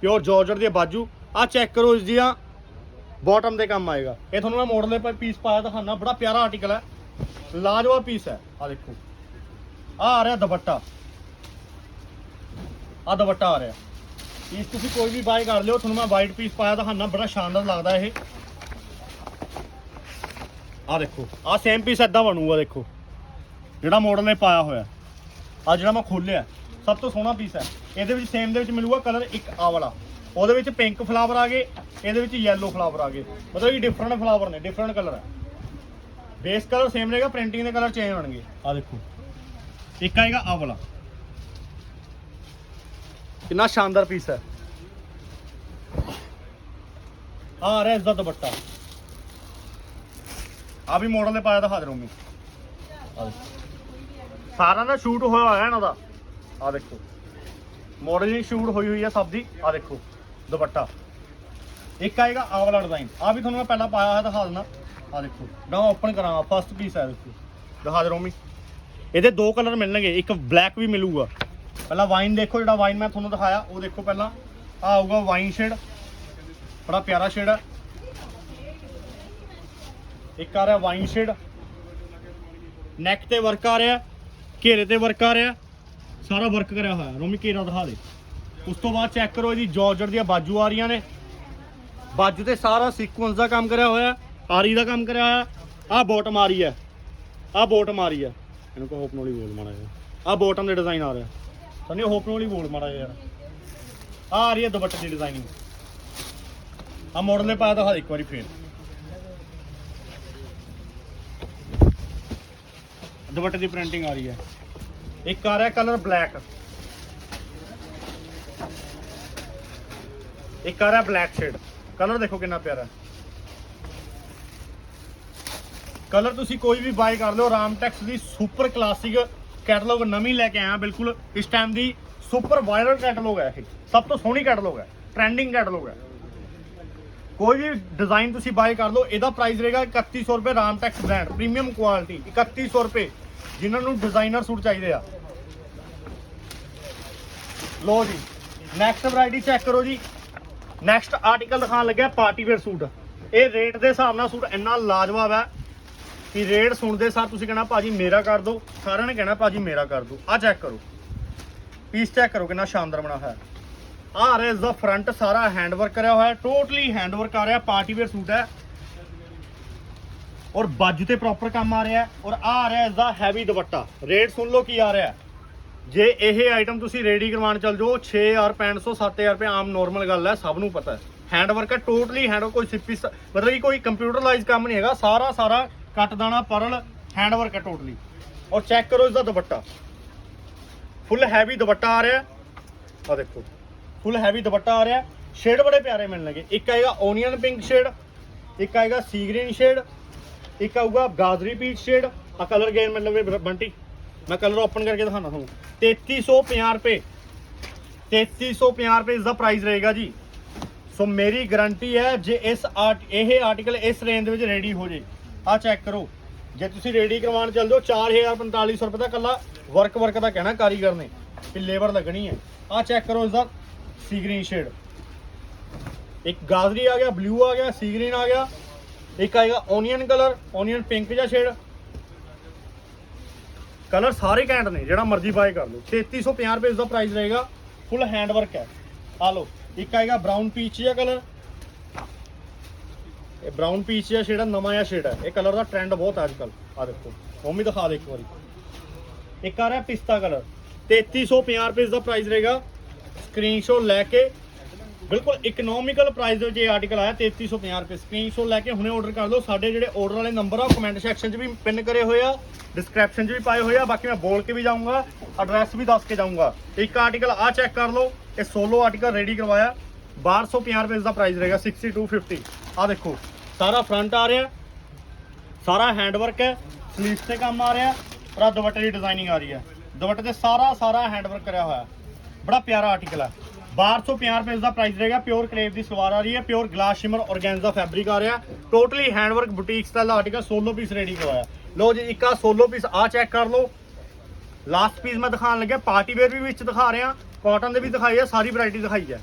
ਪਿਓਰ ਜਾਰਜਟ ਦੀ ਬਾਜੂ। ਆ ਚੈੱਕ ਕਰੋ ਇਸ ਦੀਆਂ। ਬਾਟਮ ਦੇ ਕੰਮ ਆਏਗਾ। ਇਹ ਤੁਹਾਨੂੰ ਮੈਂ ਮੋਡਲ ਦੇ ਪੀਸ ਪਾਇਆ ਦਿਖਾਣਾ ਬੜਾ ਪਿਆਰਾ ਆਰਟੀਕਲ ਹੈ। ਲਾਜਵਾਬ ਪੀਸ ਹੈ। ਆ ਦੇਖੋ। ਆ ਆ ਰਿਹਾ ਦੁਪੱਟਾ। ਆ ਦੁਪੱਟਾ ਆ ਰਿਹਾ। ਪੀਸ ਤੁਸੀਂ ਕੋਈ ਵੀ ਬਾਏ ਕਰ ਲਿਓ, ਤੁਹਾਨੂੰ ਮੈਂ ਵਾਈਟ ਪੀਸ ਪਾਇਆ ਦਿਖਾਣਾ ਬੜਾ ਸ਼ਾਨਦਾਰ ਲੱਗਦਾ ਇਹ। ਆ ਦੇਖੋ ਆ ਸੇਮ ਪੀਸ ਐਦਾਂ ਬਣੂਗਾ, ਦੇਖੋ। ਜਿਹੜਾ ਮਾਡਲ ਨੇ ਪਾਇਆ ਹੋਇਆ। ਆ ਜਿਹੜਾ ਮੈਂ ਖੋਲਿਆ ਸਭ ਤੋਂ ਸੋਹਣਾ ਪੀਸ ਹੈ। ਇਹਦੇ ਵਿੱਚ ਸੇਮ ਦੇ ਵਿੱਚ ਮਿਲੂਗਾ ਕਲਰ ਇੱਕ ਆ ਵਾਲਾ। ਉਹਦੇ ਵਿੱਚ ਪਿੰਕ ਫਲਾਵਰ ਆ ਗਏ, ਇਹਦੇ ਵਿੱਚ ਯੈਲੋ ਫਲਾਵਰ ਆ ਗਏ। ਮਤਲਬ ਕਿ ਡਿਫਰੈਂਟ ਫਲਾਵਰ ਨੇ ਡਿਫਰੈਂਟ ਕਲਰ ਹੈ। ਬੇਸ ਕਲਰ ਸੇਮ ਰਹੇਗਾ ਪ੍ਰਿੰਟਿੰਗ ਦੇ ਕਲਰ ਚੇਂਜ ਹੋਣਗੇ। ਆ ਦੇਖੋ, ਇੱਕ ਆਏਗਾ ਆ ਵਾਲਾ। ਕਿੰਨਾ ਸ਼ਾਨਦਾਰ ਪੀਸ ਹੈ। ਆ ਰਿਹਾ ਇਸ ਦਾ ਦੁਪੱਟਾ। ਆ ਵੀ ਮਾਡਲ ਦੇ ਪਾਇਆ ਦਿਖਾ ਦੇ ਰੋਮੀ ਆ ਦੇਖੋ। ਸਾਰਾ ਦਾ ਸ਼ੂਟ ਹੋਇਆ ਹੋਇਆ ਇਹਨਾਂ ਦਾ। ਆ ਦੇਖੋ। ਮਾਡਲਿੰਗ ਸ਼ੂਟ ਹੋਈ ਹੋਈ ਹੈ ਸਭ ਦੀ। ਆ ਦੇਖੋ। ਦੁਪੱਟਾ। ਇੱਕ ਆਏਗਾ ਆ ਵਾਲਾ ਡਿਜ਼ਾਈਨ ਆ ਵੀ ਤੁਹਾਨੂੰ ਮੈਂ ਪਹਿਲਾਂ ਪਾਇਆ ਹੋਇਆ ਦਿਖਾ ਦਿੰਦਾ। ਆ ਦੇਖੋ। ਨਾ ਓਪਨ ਕਰਾਂ ਫਸਟ ਪੀਸ ਹੈ, ਦੇਖੋ। ਦਿਖਾ ਦੇ ਰੋਮੀ। ਇਹਦੇ ਦੋ ਕਲਰ ਮਿਲਣਗੇ। ਇੱਕ ਬਲੈਕ ਵੀ ਮਿਲੂਗਾ। ਪਹਿਲਾਂ ਵਾਈਨ ਦੇਖੋ ਜਿਹੜਾ ਵਾਈਨ ਮੈਂ ਤੁਹਾਨੂੰ ਦਿਖਾਇਆ, ਉਹ ਦੇਖੋ ਪਹਿਲਾਂ। ਆ ਆਊਗਾ ਵਾਈਨ ਸ਼ੇਡ ਬੜਾ ਪਿਆਰਾ ਸ਼ੇਡ ਹੈ। ਇੱਕ ਆ ਰਿਹਾ ਵਾਈਨ ਸ਼ੇਡ ਨੈਕ ਤੇ ਵਰਕ ਆ ਰਿਹਾ, ਘੇਰੇ ਤੇ ਵਰਕ ਆ ਰਿਹਾ। ਸਾਰਾ ਵਰਕ ਕਰਿਆ ਹੋਇਆ। ਰੋਮੀ, ਘੇਰਾ ਦਿਖਾ ਦੇ। ਉਸ ਤੋਂ ਬਾਅਦ ਚੈੱਕ ਕਰੋ ਜੀ ਜਾਰਜਟ ਦੀਆਂ ਬਾਜੂ ਆ ਰਹੀਆਂ ਨੇ। ਬਾਜੂ ਤੇ ਸਾਰਾ ਸੀਕੁਐਂਸ ਦਾ ਕੰਮ ਕਰਿਆ ਹੋਇਆ। ਆਰੀ ਦਾ ਕੰਮ ਕਰਿਆ ਹੋਇਆ। ਆਹ ਬੋਟਮ ਆ ਰਹੀ ਹੈ। ਆਹ ਬੋਟਮ ਆ ਰਹੀ ਹੈ। ਇਹਨੂੰ ਕੋ ਹੋਪ ਨਾਲ ਬੋਲ ਮਾੜਾ ਜਿਹਾ। ਆਹ ਬੋਟਮ ਦੇ ਡਿਜ਼ਾਈਨ ਆ ਰਿਹਾ। ਸੰਨੀ ਹੋਪ ਨਾਲ ਬੋਲ ਮਾੜਾ ਜਿਹਾ ਯਾਰ। ਆਹ ਆ ਰਹੀ ਹੈ ਦੁਪੱਟੇ ਦੀ ਡਿਜ਼ਾਈਨਿੰਗ ਆ ਮਾਡਲ ਨੇ ਪਾਇਆ ਤਾਂ ਇੱਕ ਵਾਰੀ ਫੇਰ ਦੁਪੱਟੇ ਦੀ ਪ੍ਰਿੰਟਿੰਗ ਆ ਰਹੀ ਹੈ। ਇੱਕ ਆ ਰਿਹਾ ਕਲਰ ਬਲੈਕ ਇੱਕ ਆ ਰਿਹਾ ਬਲੈਕ ਸ਼ੇਡ ਕਲਰ ਦੇਖੋ ਕਿੰਨਾ ਪਿਆਰਾ। ਕਲਰ ਤੁਸੀਂ ਕੋਈ ਵੀ ਬਾਈ ਕਰ ਲਿਓ, ਰਾਮਟੈਕਸ ਦੀ ਸੁਪਰ ਕਲਾਸਿਕ ਕੈਟਲੌਗ ਨਵੀਂ ਲੈ ਕੇ ਆਇਆ, ਬਿਲਕੁਲ ਇਸ ਟਾਈਮ ਦੀ ਸੁਪਰ ਵਾਇਰਲ ਕੈਟਲੌਗ ਹੈ ਇਹ। ਸਭ ਤੋਂ ਸੋਹਣੀ ਕੈਟਲੌਗ ਹੈ ਟ੍ਰੈਂਡਿੰਗ ਕੈਟਲੌਗ ਹੈ। ਕੋਈ ਵੀ ਡਿਜ਼ਾਈਨ ਤੁਸੀਂ ਬਾਏ ਕਰ ਲਓ, ਇਹਦਾ ਪ੍ਰਾਈਸ ਰਹੇਗਾ 3100 ਰੁਪਏ ਰਾਮਟੈਕਸ ਬ੍ਰਾਂਡ ਪ੍ਰੀਮੀਅਮ ਕੁਆਲਿਟੀ 3100 ਰੁਪਏ, ਜਿਨ੍ਹਾਂ ਨੂੰ ਡਿਜ਼ਾਈਨਰ ਸੂਟ ਚਾਹੀਦੇ ਆ। ਲੋ ਜੀ ਨੈਕਸਟ ਵੈਰਾਈਟੀ ਚੈੱਕ ਕਰੋ ਜੀ। ਨੈਕਸਟ ਆਰਟੀਕਲ ਦਿਖਾਉਣ ਲੱਗਿਆ ਪਾਰਟੀ ਵੇਅਰ ਸੂਟ। ਇਹ ਰੇਟ ਦੇ ਹਿਸਾਬ ਨਾਲ ਸੂਟ ਇੰਨਾ ਲਾਜਵਾਬ ਹੈ। ਕਿ ਰੇਟ ਸੁਣਦੇ ਸਾਰ ਤੁਸੀਂ ਕਹਿਣਾ, ਭਾਜੀ ਮੇਰਾ ਕਰ ਦਿਓ ਸਾਰਿਆਂ ਨੇ ਕਹਿਣਾ, ਭਾਜੀ ਮੇਰਾ ਕਰ ਦਿਓ ਆ ਚੈੱਕ ਕਰੋ। ਪੀਸ ਚੈੱਕ ਕਰੋ ਕਿੰਨਾ ਸ਼ਾਨਦਾਰ ਬਣਾ ਹੋਇਆ। ਆ ਆ ਰਿਹਾ ਇਸ ਦਾ ਫਰੰਟ ਸਾਰਾ ਹੈਂਡ ਵਰਕ ਕਰਿਆ ਹੋਇਆ ਟੋਟਲੀ ਹੈਂਡ ਵਰਕ ਆ ਰਿਹਾ ਪਾਰਟੀ ਵੇਅਰ ਸੂਟ ਹੈ। ਔਰ ਬਾਜੂ ਤੇ ਪ੍ਰੋਪਰ ਕੰਮ ਆ ਰਿਹਾ ਔਰ ਆ ਆ ਰਿਹਾ ਇਸ ਦਾ ਹੈਵੀ ਦੁਪੱਟਾ। ਰੇਟ ਸੁਣ ਲਓ ਕੀ ਆ ਰਿਹਾ ਜੇ ਇਹ ਆਈਟਮ ਤੁਸੀਂ ਰੈਡੀ ਕਰਵਾਉਣ ਚੱਲ ਜਾਓ 6500 7000 ਰੁਪਏ ਆਮ ਨਾਰਮਲ ਗੱਲ ਹੈ, ਸਭ ਨੂੰ ਪਤਾ ਹੈ। ਹੈਂਡ ਵਰਕ ਹੈ ਟੋਟਲੀ ਹੈਂਡ ਕੋਈ ਸਿੱਪੀ ਸ- ਮਤਲਬ ਕਿ ਕੋਈ ਕੰਪਿਊਟਰਲਾਈਜ਼ ਕੰਮ ਨਹੀਂ ਹੈਗਾ। ਸਾਰਾ ਸਾਰਾ ਕੱਟ ਦਾਣਾ, ਪਰਲ ਹੈਂਡ ਵਰਕ ਹੈ ਟੋਟਲੀ ਔਰ ਚੈੱਕ ਕਰੋ ਇਸ ਦਾ ਦੁਪੱਟਾ। ਫੁੱਲ ਹੈਵੀ ਦੁਪੱਟਾ ਆ ਰਿਹਾ। ਆ ਦੇਖੋ। ਫੁੱਲ ਹੈਵੀ ਦੁਪੱਟਾ ਆ ਰਿਹਾ। ਸ਼ੇਡ ਬੜੇ ਪਿਆਰੇ ਮਿਲਣਗੇ ਇੱਕ ਆਏਗਾ ਓਨੀਅਨ ਪਿੰਕ ਸ਼ੇਡ ਇੱਕ ਆਏਗਾ ਸੀ ਗ੍ਰੀਨ ਸ਼ੇਡ ਇੱਕ ਆਊਗਾ ਗਾਜਰੀ ਪੀਚ ਸ਼ੇਡ ਆ ਕਲਰ ਗੇਨ ਮਤਲਬ ਬੰਟੀ। ਮੈਂ ਕਲਰ ਓਪਨ ਕਰਕੇ ਦਿਖਾਣਾ ਤੁਹਾਨੂੰ। 3350 ਰੁਪਏ। 3350 ਰੁਪਏ ਇਸ ਦਾ ਪ੍ਰਾਈਸ ਰਹੇਗਾ ਜੀ। ਸੋ ਮੇਰੀ ਗਾਰੰਟੀ ਹੈ, ਜੇ ਇਸ ਆਰਟ ਇਹ ਆਰਟੀਕਲ ਇਸ ਰੇਂਜ ਦੇ ਵਿੱਚ ਰੈਡੀ ਹੋ ਜੇ ਆ ਚੈੱਕ ਕਰੋ। ਜੇ ਤੁਸੀਂ ਰੈਡੀ ਕਰਵਾਉਣ ਚੱਲ ਜਾਓ 4045 ਰੁਪਏ ਦਾ ਕੱਲਾ ਵਰਕ ਵਰਕ ਦਾ ਕਹਿਣਾ ਕਾਰੀਗਰ ਨੇ ਕਿ ਲੇਬਰ ਲੱਗਣੀ ਹੈ। ਆ ਚੈੱਕ ਕਰੋ ਇਸ ਦਾ ਸੀ ਗ੍ਰੀਨ ਸ਼ੇਡ ਇੱਕ ਗਾਜਰੀ ਆ ਗਿਆ ਬਲੂ ਆ ਗਿਆ ਸੀ ਗ੍ਰੀਨ ਆ ਗਿਆ। ਇੱਕ ਆਏਗਾ ਓਨੀਅਨ ਕਲਰ ਓਨੀਅਨ ਪਿੰਕ ਜਿਹਾ ਸ਼ੇਡ ਕਲਰ ਸਾਰੇ ਕੈਂਟ ਨੇ, ਜਿਹੜਾ ਮਰਜ਼ੀ ਬਾਏ ਕਰ ਲਓ। 3350 ਰੁਪਏ ਇਸ ਦਾ ਪ੍ਰਾਈਸ ਰਹੇਗਾ ਫੁੱਲ ਹੈਂਡ ਵਰਕ ਹੈ। ਆ ਲਓ, ਇੱਕ ਆਏਗਾ ਬ੍ਰਾਊਨ ਪੀਚ ਜਿਹਾ ਕਲਰ ਇਹ ਬ੍ਰਾਊਨ ਪੀਚ ਜਿਹਾ ਸ਼ੇਡ ਨਵਾਂ ਜਿਹਾ ਸ਼ੇਡ ਹੈ ਇਹ ਕਲਰ ਦਾ ਟ੍ਰੈਂਡ ਬਹੁਤ ਹੈ ਅੱਜ ਕੱਲ ਆ ਦੇਖੋ ਉਹ ਵੀ ਦਿਖਾ ਦੇ ਇੱਕ ਵਾਰੀ। ਇੱਕ ਆ ਰਿਹਾ ਪਿਸਤਾ ਕਲਰ 3350 ਰੁਪਏ ਇਸ ਦਾ ਪ੍ਰਾਈਸ ਰਹੇਗਾ। ਸਕਰੀਨਸ਼ਾਟ ਲੈ ਕੇ, ਬਿਲਕੁਲ ਇਕਨੋਮਿਕਲ ਪ੍ਰਾਈਸ ਦੇ ਵਿੱਚ ਇਹ ਆਰਟੀਕਲ ਆਇਆ 3350 ਰੁਪਏ। ਸਕਰੀਨਸ਼ਾਟ ਲੈ ਕੇ ਹੁਣੇ ਆਰਡਰ ਕਰ ਲਓ ਸਾਡੇ ਜਿਹੜੇ ਆਰਡਰ ਵਾਲੇ ਨੰਬਰ ਆ ਕਮੈਂਟ ਸੈਕਸ਼ਨ 'ਚ ਵੀ ਪਿੰਨ ਕਰੇ ਹੋਏ ਆ ਡਿਸਕ੍ਰਿਪਸ਼ਨ 'ਚ ਵੀ ਪਾਏ ਹੋਏ ਆ। ਬਾਕੀ ਮੈਂ ਬੋਲ ਕੇ ਵੀ ਜਾਊਂਗਾ ਐਡਰੈਸ ਵੀ ਦੱਸ ਕੇ ਜਾਊਂਗਾ। ਇੱਕ ਆਰਟੀਕਲ ਆ ਚੈੱਕ ਕਰ ਲਓ। ਇਹ ਸੋਲੋ ਆਰਟੀਕਲ ਰੈਡੀ ਕਰਵਾਇਆ। 1250 ਰੁਪਏ ਦਾ ਪ੍ਰਾਈਸ ਰਹੇਗਾ 6250 ਆ ਦੇਖੋ। ਸਾਰਾ ਫਰੰਟ ਆ ਰਿਹਾ, ਸਾਰਾ ਹੈਂਡ ਵਰਕ ਹੈ ਸਲੀਵਸ ਤੇ ਕੰਮ ਆ ਰਿਹਾ ਔਰ ਆਹ ਦੁਪੱਟੇ ਦੀ ਡਿਜ਼ਾਈਨਿੰਗ ਆ ਰਹੀ ਹੈ। ਦੁਪੱਟੇ ਤੇ ਸਾਰਾ ਸਾਰਾ ਹੈਂਡ ਵਰਕ ਕਰਿਆ ਹੋਇਆ ਬੜਾ ਪਿਆਰਾ ਆਰਟੀਕਲ ਹੈ। 1250 ਰੁਪਏ ਦਾ ਪ੍ਰਾਈਸ ਰਹੇਗਾ ਪਿਓਰ ਕਰੇਪ ਦੀ ਸਲਵਾਰ ਆ ਰਹੀ ਹੈ pure glass shimmer organza fabric ਆ ਰਿਹਾ। Totally hand work boutique style ਦਾ ਆਰਟੀਕਲ ਸੋਲੋ ਪੀਸ ਰੈਡੀ ਕਰਵਾਇਆ। ਲਓ ਜੀ, ਇੱਕ ਆ ਸੋਲੋ ਪੀਸ ਆ ਚੈੱਕ ਕਰ ਲਓ। ਲਾਸਟ ਪੀਸ ਮੈਂ ਦਿਖਾਉਣ ਲੱਗਿਆ ਪਾਰਟੀ ਵੇਅਰ ਵੀ ਵਿੱਚ ਦਿਖਾ ਰਿਹਾ ਕਾਟਨ ਦੇ ਵੀ ਦਿਖਾਈ ਹੈ, ਸਾਰੀ ਵੈਰਾਈਟੀ ਦਿਖਾਈ ਹੈ।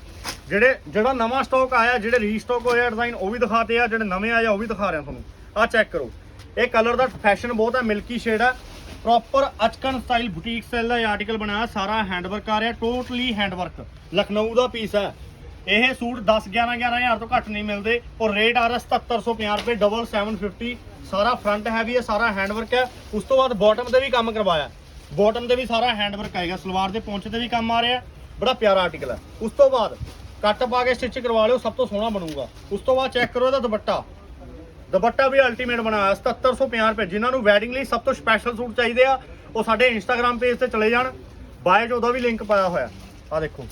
ਜਿਹੜੇ, ਜਿਹੜਾ ਨਵਾਂ ਸਟਾਕ ਆਇਆ, ਜਿਹੜੇ ਰੀਸਟਾਕ ਹੋਇਆ ਡਿਜ਼ਾਈਨ ਉਹ ਵੀ ਦਿਖਾਤੇ ਆ, ਜਿਹੜੇ ਨਵੇਂ ਆਏ ਆ, ਉਹ ਵੀ ਦਿਖਾ ਰਿਹਾ ਤੁਹਾਨੂੰ। ਆ ਚੈੱਕ ਕਰੋ। ਇਹ ਕਲਰ ਦਾ ਫੈਸ਼ਨ ਬਹੁਤ ਹੈ ਮਿਲਕੀ ਸ਼ੇਡ ਹੈ proper achkan style boutique style ਦਾ ਇਹ ਆਰਟੀਕਲ ਬਣਾਇਆ, ਸਾਰਾ ਹੈਂਡਵਰਕ ਆ ਰਿਹਾ ਟੋਟਲੀ ਹੈਂਡਵਰਕ ਲਖਨਊ ਦਾ ਪੀਸ ਹੈ ਇਹ ਸੂਟ 10 11 11000 ਤੋਂ ਘੱਟ ਨਹੀਂ ਮਿਲਦੇ, ਔਰ ਰੇਟ ਆ ਰਿਹਾ 7750 ਰੁਪਏ ਡਬਲ 750 ਸਾਰਾ ਫਰੰਟ ਹੈਵੀ ਹੈ ਸਾਰਾ ਹੈਂਡਵਰਕ ਹੈ ਉਸ ਤੋਂ ਬਾਅਦ ਬਾਟਮ ਤੇ ਵੀ ਕੰਮ ਕਰਵਾਇਆ। ਬਾਟਮ ਤੇ ਵੀ ਸਾਰਾ ਹੈਂਡਵਰਕ ਆਏਗਾ ਸਲਵਾਰ ਦੇ ਪੌਂਚੇ ਤੇ ਵੀ ਕੰਮ ਆ ਰਿਹਾ। ਬੜਾ ਪਿਆਰਾ ਆਰਟੀਕਲ ਹੈ ਉਸ ਤੋਂ ਬਾਅਦ ਕੱਟ ਪਾ ਕੇ ਸਟਿਚ ਕਰਵਾ ਲਿਓ ਸਭ ਤੋਂ ਸੋਹਣਾ ਬਣੂਗਾ। ਉਸ ਤੋਂ ਬਾਅਦ ਚੈੱਕ ਕਰੋ ਇਹਦਾ ਦੁਪੱਟਾ। ਦੁਪੱਟਾ ਵੀ ਅਲਟੀਮੇਟ ਬਣਾਇਆ 7750 ਰੁਪਏ। ਜਿਨ੍ਹਾਂ ਨੂੰ ਵੈਡਿੰਗ ਲਈ ਸਭ ਤੋਂ ਸਪੈਸ਼ਲ ਸੂਟ ਚਾਹੀਦੇ ਆ ਉਹ ਸਾਡੇ ਇੰਸਟਾਗ੍ਰam ਪੇਜ ਤੇ ਚਲੇ ਜਾਣ। ਬਾਏ 'ਚ ਉਹਦਾ ਵੀ ਲਿੰਕ ਪਾਇਆ ਹੋਇਆ। ਆ ਦੇਖੋ।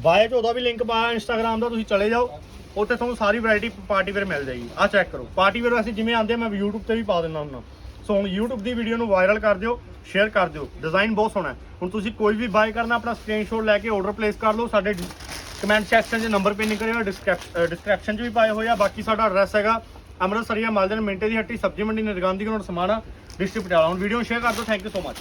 ਬਾਏ 'ਚ ਉਹਦਾ ਵੀ ਲਿੰਕ ਪਾਇਆ ਇੰਸਟਾਗ੍ਰam ਦਾ ਤੁਸੀਂ ਚਲੇ ਜਾਓ। ਉੱਥੇ ਤੁਹਾਨੂੰ ਸਾਰੀ ਵੈਰਾਈਟੀ ਪਾਰਟੀ ਵੇਅਰ ਮਿਲ ਜਾਏਗੀ। ਆ ਚੈੱਕ ਕਰੋ। ਪਾਰਟੀ ਵੇਅਰ ਵੈਸੇ ਜਿਵੇਂ ਆਉਂਦੇ ਆ, ਮੈਂ YouTube ਤੇ ਵੀ ਪਾ ਦਿੰਦਾ ਹੁੰਦਾ। ਸੋ ਹੁਣ YouTube ਦੀ ਵੀਡੀਓ ਨੂੰ ਵਾਇਰਲ ਕਰ ਦਿਓ। ਸ਼ੇਅਰ ਕਰ ਦਿਓ। ਡਿਜ਼ਾਈਨ ਬਹੁਤ ਸੋਹਣਾ ਹੈ। ਹੁਣ ਤੁਸੀਂ ਕੋਈ ਵੀ ਬਾਏ ਕਰਨਾ, ਆਪਣਾ ਸਕਰੀਨਸ਼ਾਟ ਲੈ ਕੇ ਆਰਡਰ ਪਲੇਸ ਕਰ ਲਓ। ਸਾਡੇ ਕਮੈਂਟ ਸੈਕਸ਼ਨ 'ਚ ਨੰਬਰ ਪਿਨ ਕਰਿਓ ਡਿਸਕ੍ਰਿਪਸ਼ਨ 'ਚ ਵੀ ਪਾਏ ਹੋਏ ਆ। ਬਾਕੀ ਸਾਡਾ ਐਡਰੈਸ ਹੈਗਾ ਅੰਮ੍ਰਿਤਸਰੀਆ ਮਾਲਦਨ ਮਿੰਟੇ ਦੀ ਹੱਟੀ, ਸਬਜ਼ੀ ਮੰਡੀ, ਨਿਰਗਾਂਧੀ ਗਰਾਊਂਡ ਸਮਾਣਾ ਡਿਸਟ੍ਰਿਕਟ ਪਟਿਆਲਾ। ਹੁਣ ਵੀਡੀਓ ਸ਼ੇਅਰ ਕਰ ਦਿਓ। Thank you so much